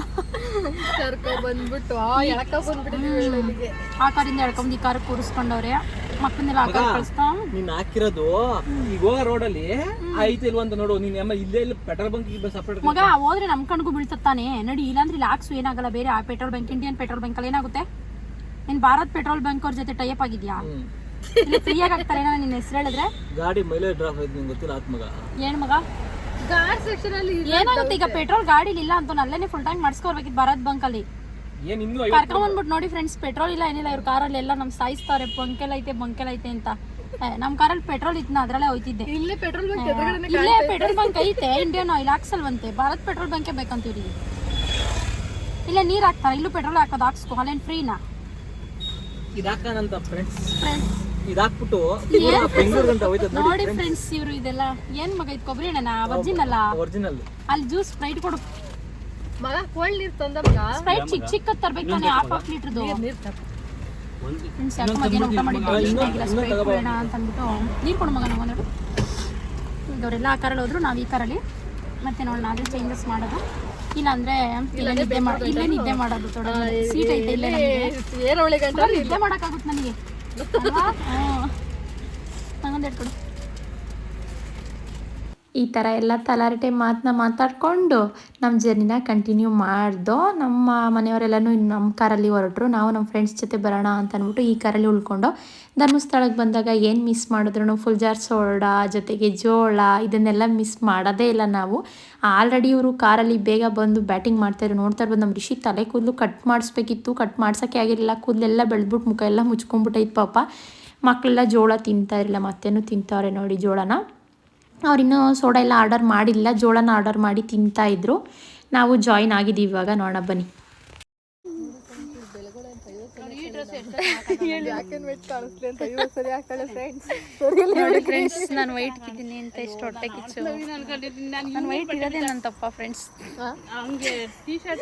ಕರ್ಕೊಂಡ್ಬಂದ್ಬಿಟ್ಟು ಎಳಕ ಬಂದ್ಬಿಟ್ಟಿದ್ದೀವಿ ಇಲ್ಲಿಗೆ. ಆ ಕಾರಿಂದ ಎಳ್ಕೊಂಡು ಈ ಕಾರ್ ಕೂರಿಸ್ಕೊಂಡವ್ರೆ. ಮಕ್ಕಳನ್ನೆಲ್ಲ ಆ ಕಾರ್ ಕಳಿಸ್ತಾ? ನೀನ್ ಹಾಕಿರೋದು ಈಗ ಹೋಗೋ ರೋಡಲ್ಲಿ ಐತಿ ಇಲ್ವ ಅಂತ ನೋಡು ನೀನ್ ಅಮ್ಮ ಇಲ್ಲೇ ಇಲ್ಲ ಪೆಟ್ರೋಲ್ ಬಂಕ್ ಸಪರೇಟ್ ಮಗ ಹೋದ್ರೆ ನಮ್ ಕಣ್ಗೂ ಬೀಳ್ತಾನೆ ನಡಿ ಇಲ್ಲಾಂದ್ರೆ ಇಲ್ಲಿ ಹಾಕ್ಸು ಏನಾಗಲ್ಲ ಬೇರೆ ಆ petrol bunk Indian petrol bunk ಅಲ್ಲಿ ಏನಾಗುತ್ತೆ? ನೀನ್ ಭಾರತ್ ಪೆಟ್ರೋಲ್ ಬಂಕ್ ಅವ್ರ ಜೊತೆ ಟೈಪ್ ಆಗಿದ್ಯಾ? ಇಲ್ಲಿ ಫ್ರೀಯಾಗಿ ಆಗ್ತಾರೆ ಏನೋ ನಿನ್ನ ಹೆಸರು ಹೇಳಿದ್ರೆ? ಗಾಡಿ ಮೈಲೇಜ್ ಡ್ರಾಪ್ ಆಯ್ತು ನಿಂಗೆ ಗೊತ್ತಿಲ್ಲ ಆತ್ ಮಗ. ಏನ್ ಮಗ? ಕಾರ್ ಸೆಕ್ಷನ್ ಅಲ್ಲಿ ಏನಾಗುತ್ತೆ ಈಗ ಪೆಟ್ರೋಲ್ ಗಾಡಿ ಇಲ್ಲ ಅಂತ ಅಲ್ಲೇನೆ ಫುಲ್ ಟ್ಯಾಂಕ್ ಮಾಡಿಸ್ಕೋರ್ಬೇಕಿತ್ತು ಭಾರತ್ ಬಂಕ್ ಅಲ್ಲಿ. ಏನ್ ಇನ್ನೂ ಕರ್ಕೊಂಡ್ ಬಂದ್ಬಿಟ್ ನೋಡಿ ಫ್ರೆಂಡ್ಸ್ ಪೆಟ್ರೋಲ್ ಇಲ್ಲ ಏನಿಲ್ಲ ಇವ್ರ ಕಾರಲ್ಲಿ ಎಲ್ಲ ನಮ್ ಸಾಯಿಸ್ತಾರೆ ಬಂಕೆಲ್ ಐತೆ ಬಂಕೆಲ್ ಐತೆ ಅಂತ. ಏ, ನಮ್ ಕಾರಲ್ಲಿ ಪೆಟ್ರೋಲ್ ಇತ್ತು ಅದ್ರಲ್ಲೇ ಹೋಯ್ತಿದ್ದೆ. ಇಲ್ಲೇ ಪೆಟ್ರೋಲ್ ಬಂಕ್ ಇಲ್ಲೇ ಪೆಟ್ರೋಲ್ ಬಂಕ್ ಐತೆ ಇಂಡಿಯನ್ ಆಯಿಲ್ ಹಾಕ್ಸಲ್ವಂತೆ. ಭಾರತ್ ಪೆಟ್ರೋಲ್ ಬಂಕೇ ಬೇಕಂತ ಇವ್ರಿಗೆ ಇಲ್ಲ ನೀರ್ ಹಾಕ್ತಾರ ಇಲ್ಲೂ ಪೆಟ್ರೋಲ್ ಹಾಕೋದು ಹಾಕ್ಸ್ಕೊ ಅಲ್ಲೇನ್ ಫ್ರೀನಾ ಫ್ರೆಂಡ್ಸ್ ಫ್ರೆಂಡ್ಸ್ ಇದಾಕ್ಬಿಟ್ಟು ಬೆಂಗಳೂರು ಗಂಟ ಹೋಯ್ತದ ನೋಡಿ ಫ್ರೆಂಡ್ಸ್ ಇವರು ಇದೆಲ್ಲ. ಏನ್ ಮಗ ಇದ್ ಕೊಬ್ಬರಿ ಅಣ್ಣ ಒರಿಜಿನಲ್ ಅಲ್ಲಿ ಜ್ಯೂಸ್ ಸ್ಪ್ರೈಟ್ ಕೊಡು. ಮಗ ಕೋಲ್ಡ್ ನೀರ್ ತಂದ ಮಗ. ಸ್ಪ್ರೈಟ್ ಚಿಕ್ಕ ಚಿಕ್ಕ ತರ್ಬೇಕು ತಾನೆ ಹಾಫ್ ಹಾಫ್ ಲೀಟರ್ದು. ಫ್ರೆಂಡ್ಸ್ ಯಾಕೋ ಮಧ್ಯಾಹ್ನ ಊಟ ಮಾಡಿದ್ದು. ಇಷ್ಟ ಆಗಿಲ್ಲ ಸ್ಪ್ರೈಟ್ ಕೊಡೋಣ ಅಂತ ಅಂದ್ಬಿಟ್ಟು ನೀರು ಕೊಡು ಮಗ ನಾವು ಒಂದೆರಡು. ಈಗ ಅವರೆಲ್ಲ ಆ ಕಾರಲ್ಲಿ ಹೋದ್ರು ನಾವು ಈ ಕಾರಲ್ಲಿ. ಮತ್ತೆ ನೋಡಿ ಅದೇ ಚೇಂಜಸ್ ಮಾಡೋದು. ಇಲ್ಲ ಅಂದ್ರೆ ಇಲ್ಲೇ ನಿದ್ದೆ ಮಾಡೋದು ಇಲ್ಲೇ ನಿದ್ದೆ ಮಾಡೋದು ತೋಡ ಸೀಟ್ ಐತೆ ಇಲ್ಲೇ ಒಳ್ಳೆ ಗಂಟ ನಿದ್ದೆ ಮಾಡೋಕ್ಕಾಗುತ್ತೆ ನನಗೆ. ನಂಗೊಂದು ಕೊಡು ಈ ಥರ ಎಲ್ಲ ತಲಾರಟೆ ಮಾತನ್ನ ಮಾತಾಡಿಕೊಂಡು ನಮ್ಮ ಜರ್ನಿನ ಕಂಟಿನ್ಯೂ ಮಾಡ್ದೋ ನಮ್ಮ ಮನೆಯವರೆಲ್ಲನೂ ನಮ್ಮ ಕಾರಲ್ಲಿ ಹೊರಟರು, ನಾವು ನಮ್ಮ ಫ್ರೆಂಡ್ಸ್ ಜೊತೆ ಬರೋಣ ಅಂತ ಅಂದ್ಬಿಟ್ಟು ಈ ಕಾರಲ್ಲಿ ಉಳ್ಕೊಂಡು ಧರ್ಮಸ್ಥಳಕ್ಕೆ ಬಂದಾಗ ಏನು ಮಿಸ್ ಮಾಡಿದ್ರು ಫುಲ್ ಜಾರ್ ಸೋಡಾ, ಜೊತೆಗೆ ಜೋಳ, ಇದನ್ನೆಲ್ಲ ಮಿಸ್ ಮಾಡೋದೇ ಇಲ್ಲ ನಾವು. ಆಲ್ರೆಡಿ ಇವರು ಕಾರಲ್ಲಿ ಬೇಗ ಬಂದು ಬ್ಯಾಟಿಂಗ್ ಮಾಡ್ತಾಯಿದ್ರು ನೋಡ್ತಾ ಇರ್ಬೋದು ನಮ್ಮ ರಿಷಿ ತಲೆ ಕೂದಲು ಕಟ್ ಮಾಡಿಸ್ಬೇಕಿತ್ತು ಕಟ್ ಮಾಡ್ಸೋಕ್ಕೆ ಆಗಿರಲಿಲ್ಲ, ಕೂದಲೆಲ್ಲ ಬೆಳೆದ್ಬಿಟ್ಟು ಮುಖ ಎಲ್ಲ ಮುಚ್ಕೊಂಡ್ಬಿಟ್ಟೈತೆ ಪಾಪ. ಮಕ್ಕಳೆಲ್ಲ ಜೋಳ ತಿಂತಾ ಇರಲಿಲ್ಲ, ಮತ್ತೇನು ತಿಂತಾವ್ರೆ ನೋಡಿ ಜೋಳನ. ಅವ್ರಿನ್ನೂ ಸೋಡಾ ಎಲ್ಲ ಆರ್ಡರ್ ಮಾಡಿಲ್ಲ ಜೋಳನ ಆರ್ಡರ್ ಮಾಡಿ ತಿಂತಾ ಇದ್ರು ನಾವು ಜಾಯಿನ್ ಆಗಿದ್ದೀವಿ ಇವಾಗ ನೋಡೋಣ ಬನ್ನಿ ನೋಡಿ ಫ್ರೆಂಡ್ಸ್ ನಾನು ವೈಟ್ ಇದ್ದೀನಿ ಅಂತ ಎಷ್ಟು ಹೊಟ್ಟೆ ಕಿಚ್ಚು ನಾನು ವೈಟ್ ಇರೋದೇ ನನ್ನ ತಪ್ಪ ಫ್ರೆಂಡ್ಸ್ ಶರ್ಟ್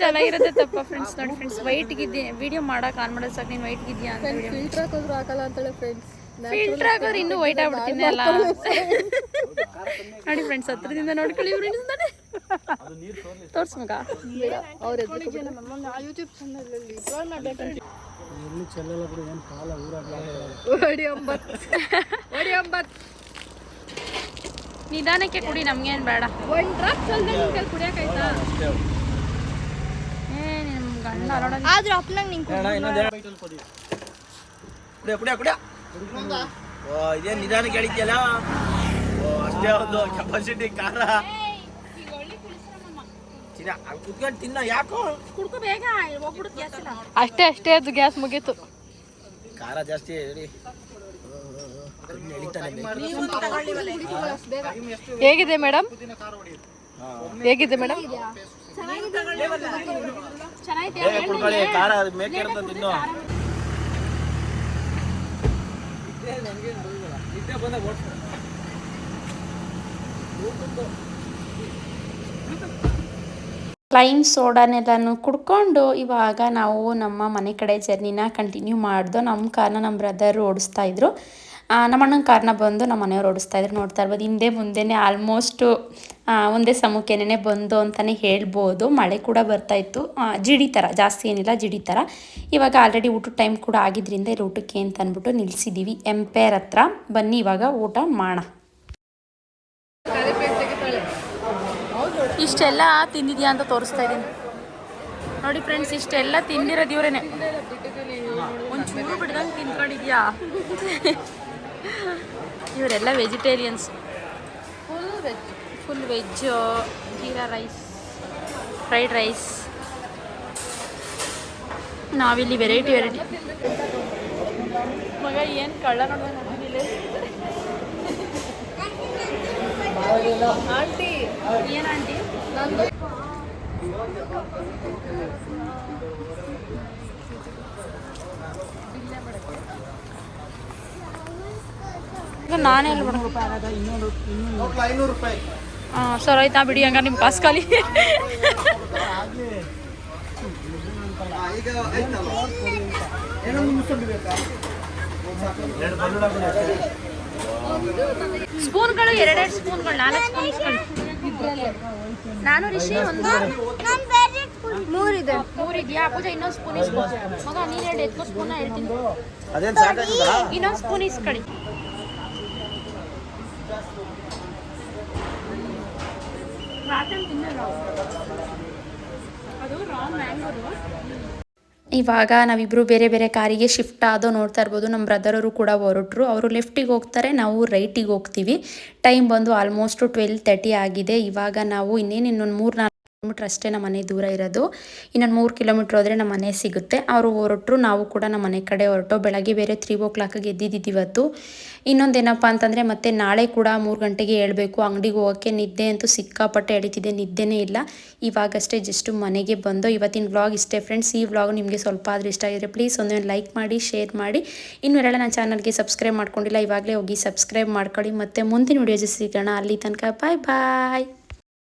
ಚೆನ್ನಾಗಿರುತ್ತೆ ತಪ್ಪ ಫ್ರೆಂಡ್ಸ್ ನೋಡಿ ಫ್ರೆಂಡ್ಸ್ ವೈಟ್ ಗಿದ್ದೆ ವಿಡಿಯೋ ಮಾಡಕ್ ಆನ್ ಮಾಡೋದು ಸಾಕು ನೀನು ವೈಟ್ ಇದ್ದೀಯಾ ಅಂತ ಫಿಲ್ಟರ್ ಹಾಕೋದ್ರು ಹಾಕಲ್ಲ ಅಂತಾಳೆ ಫ್ರೆಂಡ್ಸ್ ಫಿಲ್ಟರ್ ಆಗೋರು ಇನ್ನೂ ವೈಟ್ ಆಗ್ಬಿಡ್ತೀನಿ ಅಲ್ಲ. ನೋಡಿ ಫ್ರೆಂಡ್ಸ್ ಹತ್ರದಿಂದ ನೋಡ್ಕೊಳ್ಳಿ ಫ್ರೆಂಡ್ಸ್ ತೋರ್ಸ್ ಮಗ. ಅವ್ರ ಯೂಟ್ಯೂಬ್ ಚಾನಲ್ ಅಲ್ಲಿ ಕಾಲ ಮಾಡ್ಬೇಕಂತ ಓಡಿ ಒಂಬತ್ತು ಓಡಿ ಒಂಬತ್ತು ನಿಧಾನಕ್ಕೆ ಕುಡಿ ನಮ್ಗೇನು ಬೇಡ. ಒಂದು ಡ್ರಾಪ್ ಚಲ್ದೆ ನಿಮ್ಗೆ ಕುಡಿಯಕ್ಕಾಯ್ತಾ ಏ ಗಂಡ ಆದ್ರೂ ಅಪ್ಪನಾಗ ನಿಂಗೆ ಕುಡಿಯ ಕುಡಿಯ ಕುಡಿಯ. ಓ ಇದೇನ್ ನಿಧಾನ ಹೇಳಿದ್ಯಲ್ಲ? ಓ ಅಷ್ಟೇ ಒಂದು ಕೆಪಾಸಿಟಿ ಕಾರ ಚಿನ್ನ ಅಲ್ಲಿ ಕುತ್ಕೊಂಡು ತಿನ್ನ ಯಾಕೋ? ಕುಡ್ಕೊ ಬೇಗ ಹೋಗ್ಬಿಡುತ್ತೆ ಗ್ಯಾಸ್ ಇಲ್ಲ ಅಷ್ಟೇ ಅಷ್ಟೇ ಅದು ಗ್ಯಾಸ್ ಮುಗೀತು. ಖಾರ ಜಾಸ್ತಿ ಹೇಳಿ. ಹೇಗಿದೆ ಮೇಡಮ್? ಹೇಗಿದೆ ಮೇಡಮ್? ಖಾರ ಅದು ಮೇಕೆ ಇರುತ್ತೆ ತಿನ್ನು ನಿದ್ದೆ ಬಂದಾಗ ಓಡ್ಸು ಲೈಮ್ ಸೋಡಾನೆಲ್ಲನೂ ಕುಡ್ಕೊಂಡು ಇವಾಗ ನಾವು ನಮ್ಮ ಮನೆ ಕಡೆ ಜರ್ನಿನ ಕಂಟಿನ್ಯೂ ಮಾಡ್ದು ನಮ್ಮ ಕಾರನ್ನ ನಮ್ಮ ಬ್ರದರ್ ಓಡಿಸ್ತಾ ಇದ್ರು. ಆ, ನಮ್ಮ ಅಣ್ಣನ ಕಾರ್ನ ಬಂದು ನಮ್ಮ ಮನೆಯವ್ರು ಓಡಿಸ್ತಾ ಇದ್ರು. ನೋಡ್ತಾ ಇರ್ಬೋದು ಹಿಂದೆ ಮುಂದೆನೆ ಆಲ್ಮೋಸ್ಟು ಒಂದೇ ಸಮುಖೇನೆ ಬಂದು ಅಂತಲೇ ಹೇಳ್ಬೋದು. ಮಳೆ ಕೂಡ ಬರ್ತಾ ಇತ್ತು. ಜಿಡಿ ಥರ ಜಾಸ್ತಿ ಏನಿಲ್ಲ ಜಿಡಿ ಥರ ಇವಾಗ ಆಲ್ರೆಡಿ ಊಟದ ಟೈಮ್ ಕೂಡ ಆಗಿದ್ದರಿಂದ ಇಲ್ಲಿ ಊಟಕ್ಕೆ ಅಂತ ಅಂದ್ಬಿಟ್ಟು ನಿಲ್ಲಿಸಿದ್ದೀವಿ ಎಂಪೇರ್ ಹತ್ರ ಬನ್ನಿ ಇವಾಗ ಊಟ ಮಾಡ ಇಷ್ಟೆಲ್ಲ ತಿಂದಿದ್ಯಾ ಅಂತ ತೋರಿಸ್ತಾ ಇದ್ದೀನಿ. ನೋಡಿ ಫ್ರೆಂಡ್ಸ್ ಇಷ್ಟೆಲ್ಲ ತಿಂದಿರೋದು ಒಂದು ಒಂಚೂರು ಬಿಡ್ದಂಗೆ ತಿನ್ಕೊಂಡಿದ್ಯಾ? ಇವರೆಲ್ಲ vegetarians. Full veg full veg jeera rice fried rice ನಾವಿಲ್ಲಿ ವೆರೈಟಿ ವೆರೈಟಿ ಮಗ ಏನು ಕಳ್ಳ ಆಂಟಿ. ಏನು ಆಂಟಿ? ನಾನೇ ಐನೂರು ರೂಪಾಯಿ. ಹಾಂ ಸರ್ ಆಯ್ತಾ ಬಿಡಿ ಹಂಗಾರೆ ನಿಮ್ಮ ಕಾಸು ಖಾಲಿ. ಸ್ಪೂನ್ಗಳು ಎರಡೆರಡು ಸ್ಪೂನ್ಗಳು ನಾಲ್ಕು ಸ್ಪೂನ್ ಇಸ್ಕೊಳ್ಳಿ ನಾನು ರಿಷಿ ಒಂದು. ಮೂರಿದೆ ಮೂರು ಇದೆಯಾ? ಪೂಜಾ ಇನ್ನೊಂದು ಸ್ಪೂನ್ ಇಸ್ಕೊ. ಮಗ ನೀನು ಎರಡು ಎತ್ಕೋ ಸ್ಪೂನ ಹೇಳ್ತೀನಿ. ಇನ್ನೊಂದು ಸ್ಪೂನ್ ಇಸ್ಕೊಳ್ಳಿ ಇವಾಗ ನಾವಿಬ್ರು ಬೇರೆ ಬೇರೆ ಕಾರಿಗೆ ಶಿಫ್ಟ್ ಆದೋ ನೋಡ್ತಾ ಇರ್ಬೋದು. ನಮ್ಮ ಬ್ರದರವರು ಕೂಡ ಹೊರಟರು. ಅವರು ಲೆಫ್ಟಿಗೆ ಹೋಗ್ತಾರೆ, ನಾವು ರೈಟಿಗೆ ಹೋಗ್ತೀವಿ. ಟೈಮ್ ಬಂದು ಆಲ್ಮೋಸ್ಟು ಟ್ವೆಲ್ ತರ್ಟಿ ಆಗಿದೆ. ಇವಾಗ ನಾವು ಇನ್ನೇನು ಇನ್ನೊಂದು ಮೂರು ಕಿಲೋಮೀಟ್ರ್ ಅಷ್ಟೇ ನಮ್ಮ ಮನೆ ದೂರ ಇರೋದು. ಇನ್ನೊಂದು ಮೂರು ಕಿಲೋಮೀಟ್ರ್ ಹೋದರೆ ನಮ್ಮ ಮನೆ ಸಿಗುತ್ತೆ. ಅವರು ಹೊರಟರು, ನಾವು ಕೂಡ ನಮ್ಮ ಮನೆ ಕಡೆ ಹೊರಟು. ಬೆಳಗ್ಗೆ ಬೇರೆ ತ್ರೀ ಓ ಕ್ಲಾಕಿಗೆ ಇವತ್ತು. ಇನ್ನೊಂದೇನಪ್ಪ ಅಂತಂದರೆ ಮತ್ತೆ ನಾಳೆ ಕೂಡ ಮೂರು ಗಂಟೆಗೆ ಹೇಳಬೇಕು. ಅಂಗಡಿಗೆ ಹೋಗೋಕ್ಕೆ ನಿದ್ದೆ ಅಂತೂ ಸಿಕ್ಕಾಪಟ್ಟೆ ಎಳಿತಿದೆ. ನಿದ್ದೆನೇ ಇಲ್ಲ. ಇವಾಗಷ್ಟೇ ಜಸ್ಟ್ ಮನೆಗೆ ಬಂದು ಇವತ್ತಿನ ವ್ಲಾಗ್ ಇಷ್ಟೇ ಫ್ರೆಂಡ್ಸ್ ಈ ವ್ಲಾಗ್ ನಿಮಗೆ ಸ್ವಲ್ಪ ಆದರೂ ಇಷ್ಟ ಆಗಿದ್ರೆ ಪ್ಲೀಸ್ ಒಂದೇ ಲೈಕ್ ಮಾಡಿ ಶೇರ್ ಮಾಡಿ. ಇನ್ನೂ ಎಲ್ಲ ನನ್ನ ಚಾನಲ್ಗೆ ಸಬ್ಸ್ಕ್ರೈಬ್ ಮಾಡ್ಕೊಂಡಿಲ್ಲ, ಇವಾಗಲೇ ಹೋಗಿ ಸಬ್ಸ್ಕ್ರೈಬ್ ಮಾಡ್ಕೊಳ್ಳಿ. ಮತ್ತು ಮುಂದಿನ ವಿಡಿಯೋ ಸಿಗೋಣ. ಅಲ್ಲಿ ತನಕ ಬಾಯ್ ಬಾಯ್